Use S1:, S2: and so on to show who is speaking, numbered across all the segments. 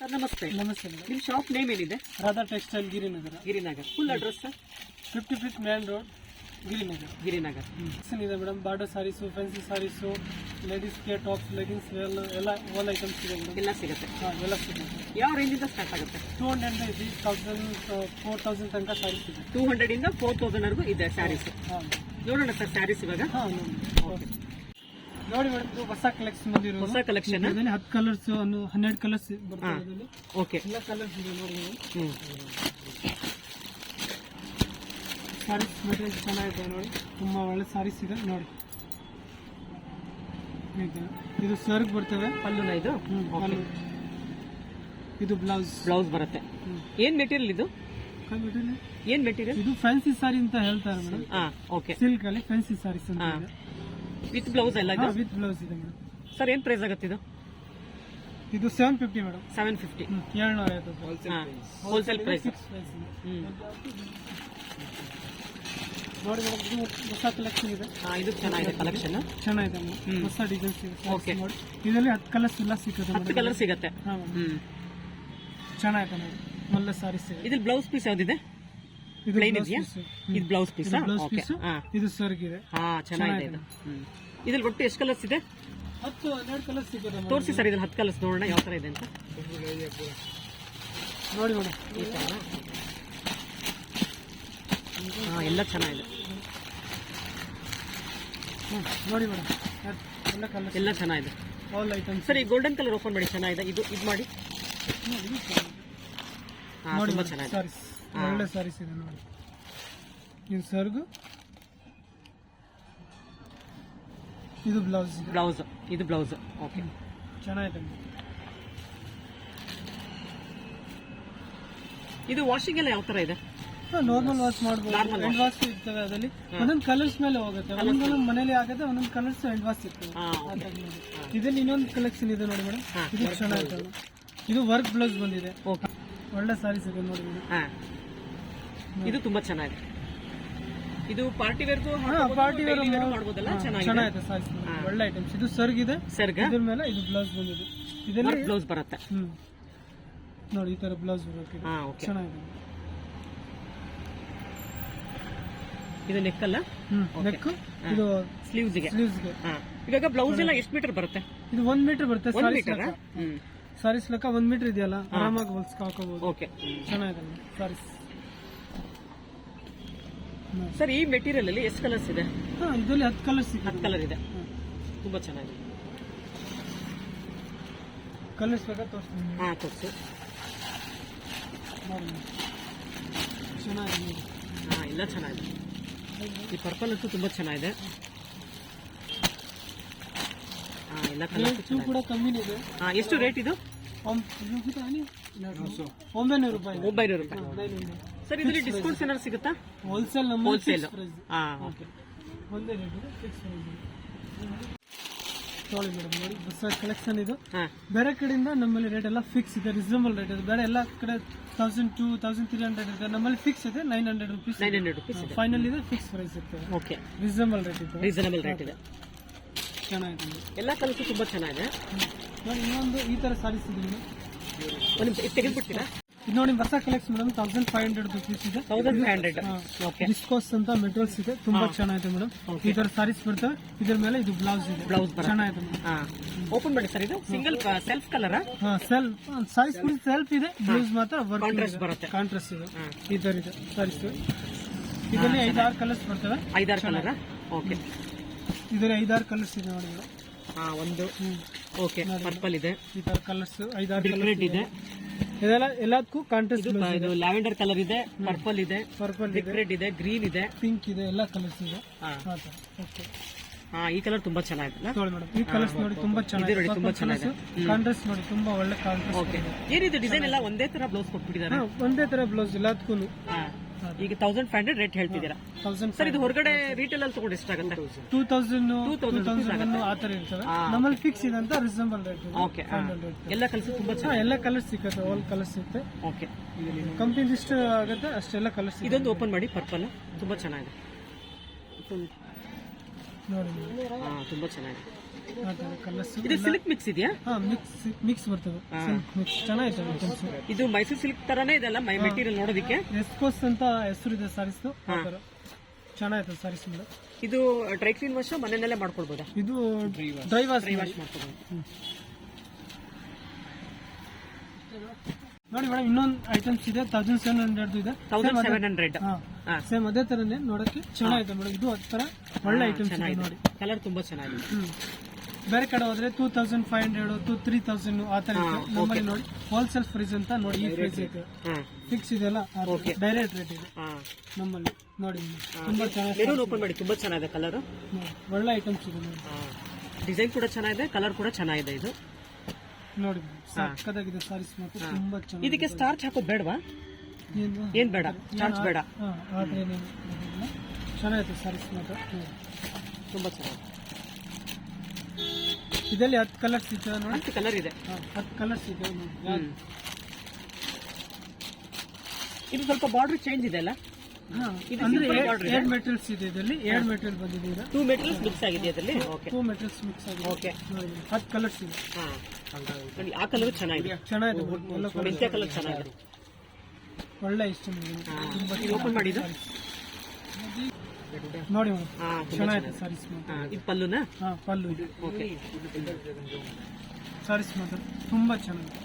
S1: Sir ನಮಸ್ತೆ.
S2: ನಮಸ್ತೆ madam.
S1: ನಿಮ್ಮ ಶಾಪ್ ನೇಮ್ ಏನಿದೆ?
S2: Radha textile Girinagar.
S1: Girinagar. Full address sir?
S2: Fifty fifth main road Girinagar.
S1: Girinagar
S2: ಇದೆ madam border saris fancy saris ಲೇಡೀಸ್ಗೆ tops leggings ಎಲ್ಲ all items ಇದೆ madam.
S1: ಎಲ್ಲ ಸಿಗುತ್ತೆ.
S2: ಹಾಂ ಎಲ್ಲ ಸಿಗುತ್ತೆ.
S1: ಯಾವ ರೇಂಜಿಂದ ಸ್ಟಾರ್ಟ್ ಆಗುತ್ತೆ?
S2: ಟೂ ಹಂಡ್ರೆಡ್ ಇದೆ ತೌಸಂಡ್ ಫೋರ್ ತೌಸಂಡ್ ತನಕ ಸಾರೀಸ್ ಇದೆ.
S1: ಟೂ ಹಂಡ್ರೆಡಿಂದ ಫೋರ್ ತೌಸಂಡ್ವರೆಗೂ ಇದೆ ಸ್ಯಾರೀಸ್
S2: ಹಾಂ
S1: ನೋಡೋಣ ಸರ್ ಸ್ಯಾರೀಸ್ ಇವಾಗ.
S2: ಹಾಂ ನೋಡಿ ನೋಡಿ ಮೇಡಮ್ ಇದು ಹೊಸ ಕಲೆಕ್ಷನ್ ಬಂದಿರೋದು.
S1: ಹೊಸ ಕಲೆಕ್ಷನ್
S2: ಇದರಲ್ಲಿ ಹತ್ತು ಕಲರ್ಸ್ ಒಂದು ಹನ್ನೆರಡು ಕಲರ್ಸ್ ಬರ್ತದೆ ಇದರಲ್ಲಿ.
S1: ಓಕೆ.
S2: ಎಲ್ಲ ಕಲರ್ಸ್ ಇದೆ ನೋಡಿ
S1: ಹ್ಮ್.
S2: ಸಾರೀಸ್ ಮೆಟೀರಿಯಲ್ ಚೆನ್ನಾಗಿದೆ ನೋಡಿ. ತುಂಬ ಒಳ್ಳೆ ಸಾರೀಸ್ ಇದೆ ನೋಡಿ. ಇದೆ. ಇದು ಸರ್ಗ್ ಬರ್ತವೆ.
S1: ಪಲ್ಲುನ ಇದು?
S2: ಇದು ಬ್ಲೌಸ್
S1: ಬ್ಲೌಸ್ ಬರುತ್ತೆ. ಏನು ಮೆಟೀರಿಯಲ್ ಇದು? ಏನು ಮೆಟೀರಿಯಲ್
S2: ಇದು ಫ್ಯಾನ್ಸಿ ಸಾರಿ ಅಂತ ಹೇಳ್ತಾರೆ ಮೇಡಮ್.
S1: ಹಾ ಓಕೆ.
S2: ಸಿಲ್ಕ್ ಅಲ್ಲಿ ಫ್ಯಾನ್ಸಿ ಸಾರೀಸ್ ಅಂತ
S1: ವಿತ್ ಬ್ಲೌಸ್ ಎಲ್ಲ ಇದು
S2: ವಿತ್ ಬ್ಲೌಸ್ ಇದೆ ಮೇಡಮ್.
S1: ಸರ್ ಏನ್ ಪ್ರೈಸ್ ಆಗುತ್ತೆ ಇದು?
S2: ಇದು seven fifty madam.
S1: Seven fifty
S2: ಏಳ್ನೂರ ಐವತ್ತು
S1: ಹೋಲ್ಸೇಲ್ ಪ್ರೈಸ್
S2: ನೋಡಿ ಮೇಡಮ್ ಇದು ಹೊಸ ಕಲೆಕ್ಷನ್ ಇದೆ.
S1: ಹಾಂ ಇದು ಚೆನ್ನಾಗಿದೆ ಕಲೆಕ್ಷನ್
S2: ಚೆನ್ನಾಗಿದೆ ಮೇಡಮ್. ಹೊಸ ಡಿಸೈನ್ಸ್ ಇದೆ
S1: ಓಕೆ
S2: ನೋಡಿ. ಇದರಲ್ಲಿ ಹತ್ತು ಕಲರ್ಸ್ ಎಲ್ಲ ಸಿಗುತ್ತೆ
S1: ಹತ್ತು ಕಲರ್ ಸಿಗುತ್ತೆ.
S2: ಹಾಂ ಚೆನ್ನಾಗಿದೆ ನೋಡಿ ಒಳ್ಳೆ ಸಾರೀಸ್ ಇದೆ.
S1: ಇದ್ರಲ್ಲಿ ಬ್ಲೌಸ್ ಪೀಸ್ ಯಾವ್ದಿದೆ? ಪ್ಲೈನ್ ಇದೆಯಾ? ಇದು ಬ್ಲೌಸ್ ಪೀಸ್ ಓಕೆ
S2: ಇದು ಸರ್ಗ್ ಇದೆ
S1: ಹಾ ಚೆನ್ನಾಗಿದೆ ಇದು. ಇದ್ರಲ್ಲಿ ಒಟ್ಟು ಎಷ್ಟು ಕಲರ್ಸ್ ಇದೆ?
S2: ಹತ್ತು ಹನ್ನೆರಡು ಕಲರ್ ಸಿಗುತ್ತೆ
S1: ತೋರಿಸಿ ಸರ್ ಇದ್ರಲ್ಲಿ ಹತ್ತು ಕಲರ್ಸ್ ನೋಡೋಣ ಯಾವ ಥರ ಇದೆ ಅಂತ.
S2: ನೋಡಿ ನೋಡಿ.
S1: ಈ ತರನಾ? ಹಾ ಎಲ್ಲ ಚೆನ್ನಾಗಿದೆ.
S2: ನೋಡಿ ಮೇಡಮ್ ಎಲ್ಲ ಕಲರ್
S1: ಎಲ್ಲ ಚೆನ್ನಾಗಿದೆ.
S2: ಆಲ್ ಐಟಮ್ಸ್
S1: ಸರ್ ಈ ಗೋಲ್ಡನ್ ಕಲರ್ ಓಪನ್ ಮಾಡಿ ಚೆನ್ನಾಗಿದೆ. ಇದು ಇದು ಮಾಡಿ. ಹಾಂ ತುಂಬ ಚೆನ್ನಾಗಿದೆ.
S2: ಒಳ್ಳೆ ಸಾರೀಸ್ ಇದೆ ನೋಡಿ. ಇದು ಸರ್ಗು. ಇದು ಬ್ಲೌಸ್
S1: ಬ್ಲೌಸ್ ಇದು ಬ್ಲೌಸ್ ಓಕೆ
S2: ಚೆನ್ನಾಗಿದೆ
S1: ಇದು ವಾಷಿಂಗ್ ಎಲ್ಲ ಯಾವ ತರ ಇದೆ?
S2: ನಾರ್ಮಲ್ ವಾಶ್ ಮಾಡಬಹುದು
S1: Normal
S2: ವಾಶ್ ಇರ್ತವೆ ಅದರಲ್ಲಿ. ಒಂದೊಂದು ಕಲರ್ಸ್ ಮೇಲೆ ಹೋಗುತ್ತೆ. ಒಂದೊಂದು ಮನೇಲಿ ಆಗುತ್ತೆ ಒಂದೊಂದು ಕಲರ್ಸ್ ಹ್ಯಾಂಡ್ ವಾಶ್ ಇರ್ತವೆ. ಇದ್ರಲ್ಲಿ ಇನ್ನೊಂದು ಕಲೆಕ್ಷನ್ ಇದೆ ನೋಡಿ ಮೇಡಮ್. ಇದು ಚೆನ್ನಾಗಿದೆ ಇದು ವರ್ಕ್ ಬ್ಲೌಸ್ ಬಂದಿದೆ.
S1: ಓಕೆ
S2: ಒಳ್ಳೆ ಸಾರೀಸ್ ಇದೆ ನೋಡಿ ಮೇಡಮ್
S1: ಇದು ತುಂಬಾ ಚೆನ್ನಾಗಿದೆ. ಇದು ಪಾರ್ಟಿ ವೇರ್
S2: ಪಾರ್ಟಿ ವೇರ್
S1: ಮಾಡ್ಬೋದಲ್ಲ ಚೆನ್ನಾಗಿದೆ.
S2: ಒಳ್ಳೆ ಐಟಮ್ಸ್ ಇದು ಸರ್ಗ್ ಇದೆ.
S1: ಸರ್ಗ
S2: ಇದ್ರ ಮೇಲೆ ಇದು ಬ್ಲೌಸ್ ಬಂದಿದೆ. ಇದೆಲ್ಲ
S1: ಬ್ಲೌಸ್ ಬರುತ್ತೆ.
S2: ನೋಡಿ ಈ ತರ ಬ್ಲೌಸ್ ಬರುತ್ತೆ ಚೆನ್ನಾಗಿದೆ.
S1: ಇದು ನೆಕ್ ಅಲ್ಲ.
S2: ನೆಕ್ ಇದು
S1: ಸ್ಲೀವ್ಸ್ಗೆ?
S2: ಸ್ಲೀವ್ಸ್ಗೆ
S1: ಹಾ. ಇವಾಗ ಬ್ಲೌಸ್ ಎಲ್ಲ ಎಷ್ಟು ಮೀಟರ್ ಬರುತ್ತೆ?
S2: ಇದು ಒಂದ್ ಮೀಟರ್ ಬರುತ್ತೆ
S1: ಒಂದ್
S2: ಸಾರೀಸ್
S1: ಮೀಟರ್
S2: ಲೆಕ್ಕ. ಸಾರೀಸ್ ಲೆಕ್ಕ ಒಂದ್ ಮೀಟರ್ ಇದೆಯಲ್ಲ ಆರಾಮಾಗಿ ಹೊಲ್ಸ್ಕೊ ಹಾಕೋಬಹುದು
S1: ಓಕೆ.
S2: ಚೆನ್ನಾಗಿದೆ ಸಾರೀಸ್
S1: ಸರ್ ಈ ಮೆಟೀರಿಯಲ್ ಅಲ್ಲಿ ಎಷ್ಟು ಕಲರ್ಸ್ ಇದೆ?
S2: ಹಾ ಇದರಲ್ಲಿ ಹತ್ತು ಕಲರ್ಸ್
S1: ಹತ್ತು ಕಲರ್ ಇದೆ. ತುಂಬಾ ಚೆನ್ನಾಗಿದೆ.
S2: ಕಲರ್ಸ್ ಬೇಕಾ ತೋರಿಸ್ತೀನಿ.
S1: ಹಾ ತೋರಿಸು.
S2: ಚೆನ್ನಾಗಿದೆ.
S1: ಹಾ ಎಲ್ಲ ಚೆನ್ನಾಗಿದೆ. ಈ ಪರ್ಪಲ್ ಅಂತೂ ತುಂಬಾ ಚೆನ್ನಾಗಿದೆ. ಹಾ ಎಲ್ಲ ಕಲರ್
S2: ಕೂಡ ಕಮ್ಮಿನೇ ಇದೆ.
S1: ಹಾ ಎಷ್ಟು ರೇಟ್ ಇದು?
S2: ಒಂಬೈನೂರು ರೂಪಾಯಿ.
S1: ಒಂಬೈನೂರು ರೂಪಾಯಿ. ಸರ್ ಇದರಲ್ಲಿ ಡಿಸ್ಕೌಂಟ್ಸ್ ಏನಾದ್ರು ಸಿಗುತ್ತಾ?
S2: ಹೋಲ್ಸೇಲ್ ನಮ್ಮ
S1: ಹೋಲ್ಸೇಲ್ ಹಾ ಓಕೆ
S2: ಒಂದೇ ರೇಟ್ ಫಿಕ್ಸ್ ಪ್ರೈಸ್ ನೋಡಿ ಮೇಡಮ್ ನೋಡಿ ಹೊಸ ಕಲೆಕ್ಷನ್ ಇದು. ಬೇರೆ ಕಡೆಯಿಂದ ನಮ್ಮಲ್ಲಿ ರೇಟ್ ಎಲ್ಲ ಫಿಕ್ಸ್ ಇದೆ ರೀಸನಬಲ್ ರೇಟ್ ಇದೆ. ಬೇರೆ ಎಲ್ಲ ಕಡೆ thousand two thousand three hundred ಇದೆ. ನಮ್ಮಲ್ಲಿ ಫಿಕ್ಸ್ ಇದೆ nine hundred rupees
S1: nine hundred rupees
S2: final ಇದೆ. ಫಿಕ್ಸ್ ಪ್ರೈಸ್ ಇರ್ತದೆ.
S1: ಓಕೆ
S2: ರೀಸನಬಲ್ ರೇಟ್ ಇದೆ
S1: ರೀಸನಬಲ್ ರೇಟ್ ಇದೆ.
S2: ಚೆನ್ನಾಗಿದೆ.
S1: ಎಲ್ಲ ಕಲರ್ಸು ತುಂಬಾ ಚೆನ್ನಾಗಿದೆ.
S2: ನೋಡಿ ಇನ್ನೊಂದು ಈ ತರ ಸಾರೀಸ್ ಇದೆ
S1: ಒಂದು ನಿಮಿಷ ಇದು ತೆಗೆದುಬಿಡ್ತೀರಾ?
S2: ಇದು ನೋಡಿ ಹೊಸ collection madam thousand five hundred rupees ಇದೆ.
S1: ತೌಸಂಡ್ ಫೈವ್ ಹಂಡ್ರೆಡ್ ಓಕೆ
S2: ಡಿಸ್ಕೋಸ್ ಅಂತ ಮೆಟೀರಿಯಲ್ಸ್ ಇದೆ. ತುಂಬಾ ಚೆನ್ನಾಗಿದೆ ಮೇಡಮ್ ಈ ತರ ಸಾರೀಸ್ ಬರ್ತವೆ. ಇದ್ರ ಮೇಲೆ ಇದು ಬ್ಲೌಸ್ ಇದೆ.
S1: ಬ್ಲೌಸ್
S2: ಚೆನ್ನಾಗಿದೆ
S1: ಓಪನ್ ಮಾಡಿ ಸರ್ ಇದು single self colour
S2: self saris self ಇದೆ. ಬ್ಲೌಸ್ ಮಾತ್ರ ವರ್ಕ್
S1: ಕಾಂಟ್ರಾಸ್ಟ್ ಬರುತ್ತೆ.
S2: ಕಾಂಟ್ರಾಸ್ಟ್ ಇದೆ. ಈ ತರ ಇದೆ ಸಾರೀಸ್ ಇದರಲ್ಲಿ ಐದಾರು ಕಲರ್ಸ್ ಬರ್ತವೆ.
S1: ಐದಾರು ಕಲರ್ ಓಕೆ
S2: ಇದರಲ್ಲಿ ಐದಾರು ಕಲರ್ಸ್ ಇದೆ ನೋಡಿ
S1: ಒಂದು. ಓಕೆ ಪರ್ಪಲ್ ಇದೆ.
S2: ಈ ತರ ಕಲರ್ಸ್ ಐದಾರು
S1: ಕಲರ್ ಇದೆ.
S2: ಇದೆಲ್ಲ ಎಲ್ಲದಕ್ಕೂ ಕಾಂಟ್ರಾಸ್ಟ್
S1: ಇದು ಲ್ಯಾವೆಂಡರ್ ಕಲರ್ ಇದೆ. ಪರ್ಪಲ್ ಇದೆ
S2: ಪರ್ಪಲ್ ಇದೆ
S1: ರೆಡ್ ಇದೆ. ಗ್ರೀನ್ ಇದೆ
S2: ಪಿಂಕ್ ಇದೆ. ಎಲ್ಲ ಕಲರ್ಸ್ ಇದೆ.
S1: ಹಾ.
S2: ಸರ್. ಓಕೆ
S1: ಹಾ ಈ ಕಲರ್ ತುಂಬಾ ಚೆನ್ನಾಗಿದೆ
S2: ನೋಡಿ ಮೇಡಮ್ ಈ ಕಲರ್ಸ್ ನೋಡಿ ತುಂಬಾ ಚೆನ್ನಾಗಿದೆ.
S1: ತುಂಬಾ ಚೆನ್ನಾಗಿದೆ.
S2: ಕಾಂಟ್ರಾಸ್ಟ್ ನೋಡಿ ತುಂಬಾ ಒಳ್ಳೆ ಕಾಂಟ್ರಾಸ್ಟ್
S1: ಓಕೆ ಏನಿದೆ ಡಿಸೈನ್ ಎಲ್ಲ ಒಂದೇ ತರ ಬ್ಲೌಸ್ ಕೊಟ್ಬಿಟ್ಟಿದ್ದಾರೆ?
S2: ಒಂದೇ ತರ ಬ್ಲೌಸ್ ಎಲ್ಲದಕ್ಕೂ.
S1: ಈಗ ತೌಸಂಡ್ ಫೈವ್ ಹಂಡ್ರೆಡ್ ರೇಟ್ ಹೇಳ್ತಿದ್ದೀರಾ? ಸರ್ ಇದು ಹೊರಗಡೆ ರಿಟೇಲ್ ಅಲ್ಲಿ ತಗೊಂಡು ಎಷ್ಟಾಗುತ್ತೆ?
S2: Two thousand. ಟೂ
S1: 2000
S2: ತೌಸಂಡ್ ಆ ತರ ಇರ್ತವೆ. ನಮ್ಮಲ್ಲಿ ಫಿಕ್ಸ್ ಇದೆ ಅಂತ ರಿಸನಬಲ್ ರೇಟ್
S1: ಓಕೆ ಎಲ್ಲ ಕಲರ್ಸ್ ತುಂಬಾ ಚೆನ್ನಾಗಿ
S2: ಎಲ್ಲ ಕಲರ್ಸ್ ಸಿಕ್ಕತ್ತೆ ಆಲ್ ಕಲರ್ಸ್ ಸಿಗುತ್ತೆ.
S1: ಓಕೆ
S2: ಕಂಪ್ನಿ ಎಷ್ಟು ಆಗುತ್ತೆ ಅಷ್ಟೆಲ್ಲ ಕಲರ್ಸ್
S1: ಇದೊಂದು ಓಪನ್ ಮಾಡಿ ಪರ್ಪಲ್ ತುಂಬಾ ಚೆನ್ನಾಗಿದೆ.
S2: ನೋಡಿ.
S1: ಹಾ ತುಂಬಾ ಚೆನ್ನಾಗಿದೆ.
S2: ಥರ
S1: ಇದು ಸಿಲ್ಕ್ ಮಿಕ್ಸ್ ಇದೆಯಾ?
S2: ಹಾ ಮಿಕ್ಸ್ ಮಿಕ್ಸ್ ಬರ್ತದೆ.
S1: ಹಾ.
S2: ಸಿಲ್ಕ್ ಮಿಕ್ಸ್ ಚೆನ್ನಾಗಿದೆ ಐಟಮ್ಸ್
S1: ಇದು ಮೈಸೂರು ಸಿಲ್ಕ್ ತರಾನೇ ಇದೆಲ್ಲ ಮೈ ಮೆಟೀರಿಯಲ್ ನೋಡೋದಕ್ಕೆ?
S2: ಎಸ್ಕೋಸ್ ಅಂತ ಹೆಸರು ಇದೆ ಸಾರೀಸ್ ಚೆನ್ನಾಗಿದೆ ಸಾರೀಸ್ ಮೇಲೆ
S1: ಇದು ಡ್ರೈ ಕ್ಲೀನ್ ವಾಶ್ ಮನೆಯಲ್ಲೇ ಮಾಡ್ಕೊಳ್ಬೋದಾ?
S2: ಇದು ಡ್ರೈ ವಾಶ್
S1: ಡ್ರೈ ವಾಶ್ ಮಾಡ್ಕೊಬೋದು.
S2: ನೋಡಿ ಮೇಡಮ್ ಇನ್ನೊಂದು ಐಟಮ್ಸ್ ಇದೆ. ತೌಸಂಡ್ ಸೆವೆನ್ ಹಂಡ್ರೆಡ್ ಇದೆ.
S1: ತೌಸಂಡ್ ಸೆವೆನ್ ಹಂಡ್ರೆಡ್
S2: ಸೇಮ್ ಅದೇ ತರನೇ ನೋಡಕ್ಕೆ ಚೆನ್ನಾಗಿದೆ ಮೇಡಮ್ ಇದು ಒಂಥರ ಒಳ್ಳೆ ಐಟಮ್ಸ್ ಇದೆ ನೋಡಿ.
S1: ಕಲರ್ ತುಂಬಾ ಚೆನ್ನಾಗಿದೆ.
S2: ಬೇರೆ ಕಡೆ ಹೋದ್ರೆ two thousand five hundred two three thousand ಆ ತರ ನಮ್ಮಲ್ಲಿ ನೋಡಿ ಹೋಲ್ಸೇಲ್ ಪ್ರೈಸ್ ಅಂತ ನೋಡಿ ಈ ಪ್ರೈಸ್ ಇದೆ.
S1: ಹಾ.
S2: ಫಿಕ್ಸ್ ಇದೆಲ್ಲ ಡೈರೆಕ್ಟ್ ರೇಟ್ ಇದೆ. ನಮ್ಮಲ್ಲಿ ನೋಡಿ ತುಂಬಾ ಚೆನ್ನಾಗಿ
S1: ಓಪನ್ ಮಾಡಿ. ತುಂಬಾ ಚೆನ್ನಾಗಿದೆ ಕಲರ್
S2: ಒಳ್ಳೆ ಐಟಮ್ಸ್ ಇದೆ ನೋಡಿ.
S1: ಡಿಸೈನ್ ಕೂಡ ಚೆನ್ನಾಗಿದೆ ಕಲರ್ ಕೂಡ ಚೆನ್ನಾಗಿದೆ ಇದು.
S2: ನೋಡಿ ಸಕ್ಕದಾಗಿದೆ ಸಾರೀಸ್ ಮಾತ್ರ ತುಂಬಾ ಚೆನ್ನಾಗಿ
S1: ಇದಕ್ಕೆ ಸ್ಟಾರ್ಚ್ ಹಾಕೋದು ಬೇಡವಾ?
S2: ಏನು?
S1: ಬೇಡ? ಸ್ಟಾರ್ಚ್ ಬೇಡ.
S2: ಆದ್ರೆ. ಚೆನ್ನಾಗಿದೆ ಸಾರೀಸ್ ಮಾತ್ರ.
S1: ತುಂಬಾ ಚೆನ್ನಾಗಿದೆ.
S2: ಇದರಲ್ಲಿ ಹತ್ತು ಕಲರ್ಸ್ ಇದೆ ನೋಡಿ?
S1: ಹತ್ತು ಕಲರ್ ಇದೆ.
S2: ಹತ್ತು ಕಲರ್ಸ್ ಇದೆ.
S1: ಇದು ಸ್ವಲ್ಪ ಬಾರ್ಡರ್ ಚೇಂಜ್ ಇದೆ ಅಲ್ಲ?
S2: ಅಂದ್ರೆ
S1: simple border ಇದೆ.
S2: ಮೆಟೀರಿಯಲ್ಸ್ ಇದೆ ಇದರಲ್ಲಿ ಎರಡು ಮೆಟೀರಿಯಲ್ ಬಂದಿದೆ
S1: ಟೂ ಮೆಟೀರಿಯಲ್ಸ್ ಮಿಕ್ಸ್ ಆಗಿದೆ ಅದರಲ್ಲಿ ಓಕೆ
S2: ಟೂ ಮೆಟೀರಿಯಲ್ಸ್ ಮಿಕ್ಸ್ ಆಗಿದೆ.
S1: ಓಕೆ
S2: ನೋಡಿ ಹತ್ತು ಕಲರ್ಸ್ ಇದೆ.
S1: ಹಾ. ಆ ಕಲರ್ ಚೆನ್ನಾಗಿದೆ.
S2: ಚೆನ್ನಾಗಿದೆ.
S1: ಮೆಂತ್ಯ ಕಲರ್ ಚೆನ್ನಾಗಿದೆ.
S2: ಒಳ್ಳೆ ಇಷ್ಟ
S1: ನಿಮಗೆ. ಓಪನ್ ಮಾಡಿದ್ದು?
S2: ನೋಡಿ ಮೇಡಮ್. ಚೆನ್ನಾಗಿದೆ ಸಾರೀಸ್
S1: ಇದು ಪಲ್ಲುನಾ?
S2: ಹಾ ಪಲ್ಲು ಇದೆ.
S1: ಓಕೆ
S2: ಸಾರೀಸ್ ಮಾತ್ರ. ತುಂಬಾ ಚೆನ್ನಾಗಿದೆ.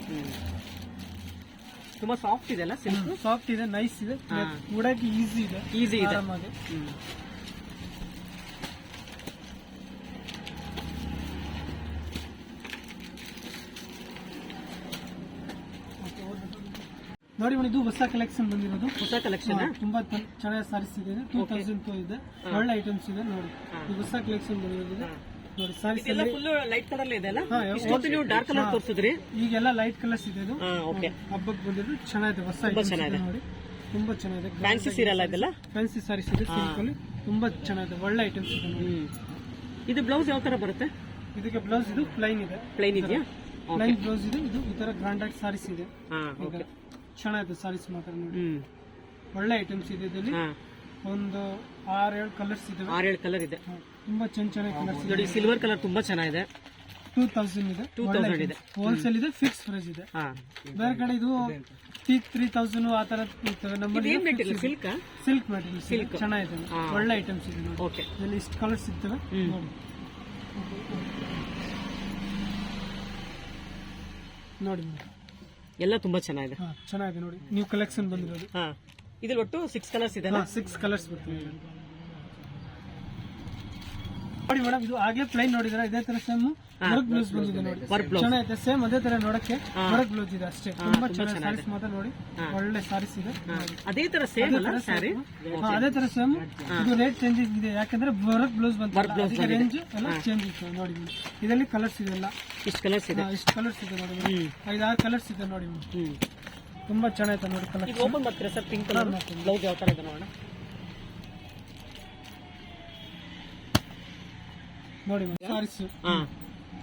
S1: ತುಂಬಾ ಸಾಫ್ಟ್ ಇದೆ ಅಲ್ಲ ಸಿಲ್ಕ್
S2: ಸಾಫ್ಟ್ ಇದೆ ನೈಸ್ ಇದೆ.
S1: ಹಾ.
S2: ಉಡಕ್ಕೆ ಈಸಿ ಇದೆ.
S1: ಈಸಿ ಇದೆ.
S2: ಆರಾಮಾಗಿ.
S1: ಹ್ಮ್.
S2: ನೋಡಿ ಮೇಡಮ್ ಇದು ಹೊಸ ಕಲೆಕ್ಷನ್ ಬಂದಿರೋದು.
S1: ಹೊಸ ಕಲೆಕ್ಷನ್
S2: ಹಾ, ತುಂಬಾ ಚೆನ್ನ- ಚೆನ್ನಾಗಿ ಸಾರೀಸ್ ಇದೆ ಟೂ ತೌಸಂಡ್ ಟೂ ಇದೆ. ಒಳ್ಳೆ ಐಟಮ್ಸ್ ಇದೆ ನೋಡಿ.
S1: ಹಾ.
S2: ಇದು ಹೊಸ ಕಲೆಕ್ಷನ್ ಬಂದಿರೋದಿದೆ ನೋಡಿ ಸಾರೀಸ್
S1: ಇದೆಲ್ಲ ಫುಲ್ ಲೈಟ್ ಕಲರ್ ಇದೆ ಅಲ್ಲ?
S2: ಹಾ,
S1: ಇಷ್ಟೊತ್ತು ನೀವು ಡಾರ್ಕ್ ಕಲರ್ ತೋರಿಸಿದ್ರಿ?
S2: ಈಗೆಲ್ಲ ಲೈಟ್ ಕಲರ್ಸ್ ಇದೆ ಇದು.
S1: ಹಾ ಓಕೆ.
S2: ಹಬ್ಬಕ್ಕೆ ಬಂದಿದ್ದು ಚೆನ್ನಾಗಿದೆ ಹೊಸ
S1: ತುಂಬಾ
S2: items ಇದೆ
S1: ಚೆನ್ನಾಗಿದೆ.
S2: ನೋಡಿ. ತುಂಬಾ ಚೆನ್ನಾಗಿದೆ.
S1: ಫ್ಯಾನ್ಸಿ ಸೀರೆ ಅಲ್ಲ ಇದೆಲ್ಲ?
S2: ಫ್ಯಾನ್ಸಿ ಸಾರೀಸ್ ಇದೆ ಸಿಲ್ಕ್ ಅಲ್ಲಿ. ತುಂಬಾ ಚೆನ್ನಾಗಿದೆ ಒಳ್ಳೆ ಐಟಮ್ಸ್ ಇದೆ ನೋಡಿ.
S1: ಇದು ಬ್ಲೌಸ್ ಯಾವ ತರ ಬರುತ್ತೆ?
S2: ಇದಕ್ಕೆ ಬ್ಲೌಸ್ ಇದು ಪ್ಲೈನ್ ಇದೆ.
S1: ಪ್ಲೈನ್ ಇದೆಯಾ? ಓಕೆ
S2: ಪ್ಲೈನ್ ಬ್ಲೌಸ್ ಇದೆ ಇದು ಈ ತರ ಗ್ರಾಂಡ್ ಆಗಿ ಸಾರೀಸ್ ಇದೆ.
S1: ಹಾ ಓಕೆ
S2: ಚೆನ್ನಾಗಿದೆ ಸಾರೀಸ್ ಮಾತ್ರ ನೋಡಿ.
S1: ಹ್ಮ್.
S2: ಒಳ್ಳೆ ಐಟಮ್ಸ್ ಇದೆ ಇದರಲ್ಲಿ.
S1: ಹಾ.
S2: ಒಂದು ಆರ್ ಏಳು ಕಲರ್ಸ್ ಇದಾವೆ
S1: ಆರೇಳು ಕಲರ್ ಇದೆ.
S2: ತುಂಬಾ ಚೆನ್ನ ಚೆನ್ನಾಗಿ ಕಲರ್ಸ್
S1: ನೋಡಿ ಸಿಲ್ವರ್ ಕಲರ್ ತುಂಬಾ ಚೆನ್ನಾಗಿದೆ.
S2: ಟೂ ತೌಸಂಡ್ ಇದೆ.
S1: 2000 ಇದೆ.
S2: ಹೋಲ್ಸೇಲ್ ಇದೆ ಫಿಕ್ಸ್ ಪ್ರೈಸ್ ಇದೆ.
S1: ಹಾ.
S2: ಬೇರೆ ಕಡೆ ಇದು ತ್ರೀ ತೌಸಂಡ್ ಆ ತರ ನಮ್ಮಲ್ಲಿ
S1: ಸಿಲ್ಕ್
S2: ಸಿಲ್ಕ್ ಮೆಟೀರಿಯಲ್
S1: ಸಿಲ್ಕ್
S2: ಚೆನ್ನಾಗಿದೆ. ಒಳ್ಳೆ ಐಟಮ್ಸ್ ಇದೆ ನೋಡಿ.
S1: ಓಕೆ
S2: ಇದರಲ್ಲಿ ಇಷ್ಟು ಕಲರ್ಸ್ ಸಿಗ್ತವೆ. ನೋಡಿ. ನೋಡಿ ಮೇಡಮ್.
S1: ಎಲ್ಲ ತುಂಬಾ ಚೆನ್ನಾಗಿದೆ.
S2: ಹಾ ಚೆನ್ನಾಗಿದೆ ನೋಡಿ. ನ್ಯೂ ಕಲೆಕ್ಷನ್ ಬಂದಿರೋದು.
S1: ಹಾ. ಇದ್ರಲ್ಲಿ ಒಟ್ಟು ಸಿಕ್ಸ್ ಕಲರ್ಸ್ ಇದೆ
S2: ಹಾ ಸಿಕ್ಸ್ ಕಲರ್ಸ್ ಬರ್ತವೆ. ನೋಡಿ ಮೇಡಮ್ ಇದು ಹಾಗೆ ಪ್ಲೈನ್ ನೋಡಿದ್ರೆ ಇದೇ ತರ ಸೇಮ್ ವರ್ಕ್ ಬ್ಲೌಸ್ ಬಂದಿದೆ ನೋಡಿ. ಚೆನ್ನಾಗಿದೆ ಸೇಮ್ ಅದೇ ತರ ನೋಡಕ್ಕೆ ವರ್ಕ್ ಬ್ಲೌಸ್ ಇದೆ ಅಷ್ಟೇ. ತುಂಬಾ ಚೆನ್ನಾಗಿ
S1: ಸ್ಯಾರೀಸ್
S2: ಸಾರೀಸ್ ಮಾತ್ರ ನೋಡಿ. ಒಳ್ಳೆ ಸಾರೀಸ್ ಇದೆ.
S1: ಅದೇ ತರ ಸೇಮ್ ಅಲ್ಲ ಸ್ಯಾರಿ
S2: ಅದೇ ತರ ಸೇಮ್ ಇದು ರೇಟ್ ಚೇಂಜ್ ಇದೆ. ಯಾಕಂದ್ರೆ ವರ್ಕ್ ಬ್ಲೌಸ್ ಬಂತು ರೇಂಜ್ ಎಲ್ಲ ಚೇಂಜ್ ಇತ್ತು ನೋಡಿ ಇದರಲ್ಲಿ ಕಲರ್ಸ್ ಇದೆಲ್ಲ
S1: ಇಷ್ಟು ಕಲರ್ಸ್ ಇದೆ.
S2: ಇಷ್ಟು ಕಲರ್ಸ್ ಇದೆ ನೋಡಿ ಐದು
S1: ಆರು
S2: ಐದಾರು ಕಲರ್ಸ್ ಇದೆ ನೋಡಿ ತುಂಬಾ ಚೆನ್ನಾಗಿದೆ ನೋಡಿ ಕಲರ್
S1: ಓಪನ್ ಮಾಡ್ತೀರಾ ಸರ್? Pink colour. ಬ್ಲೌಸ್ ಯಾವ ತರ ಇದೆ ನೋಡೋಣ?
S2: ನೋಡಿ ಸಾರೀಸ್.
S1: ಹಾ.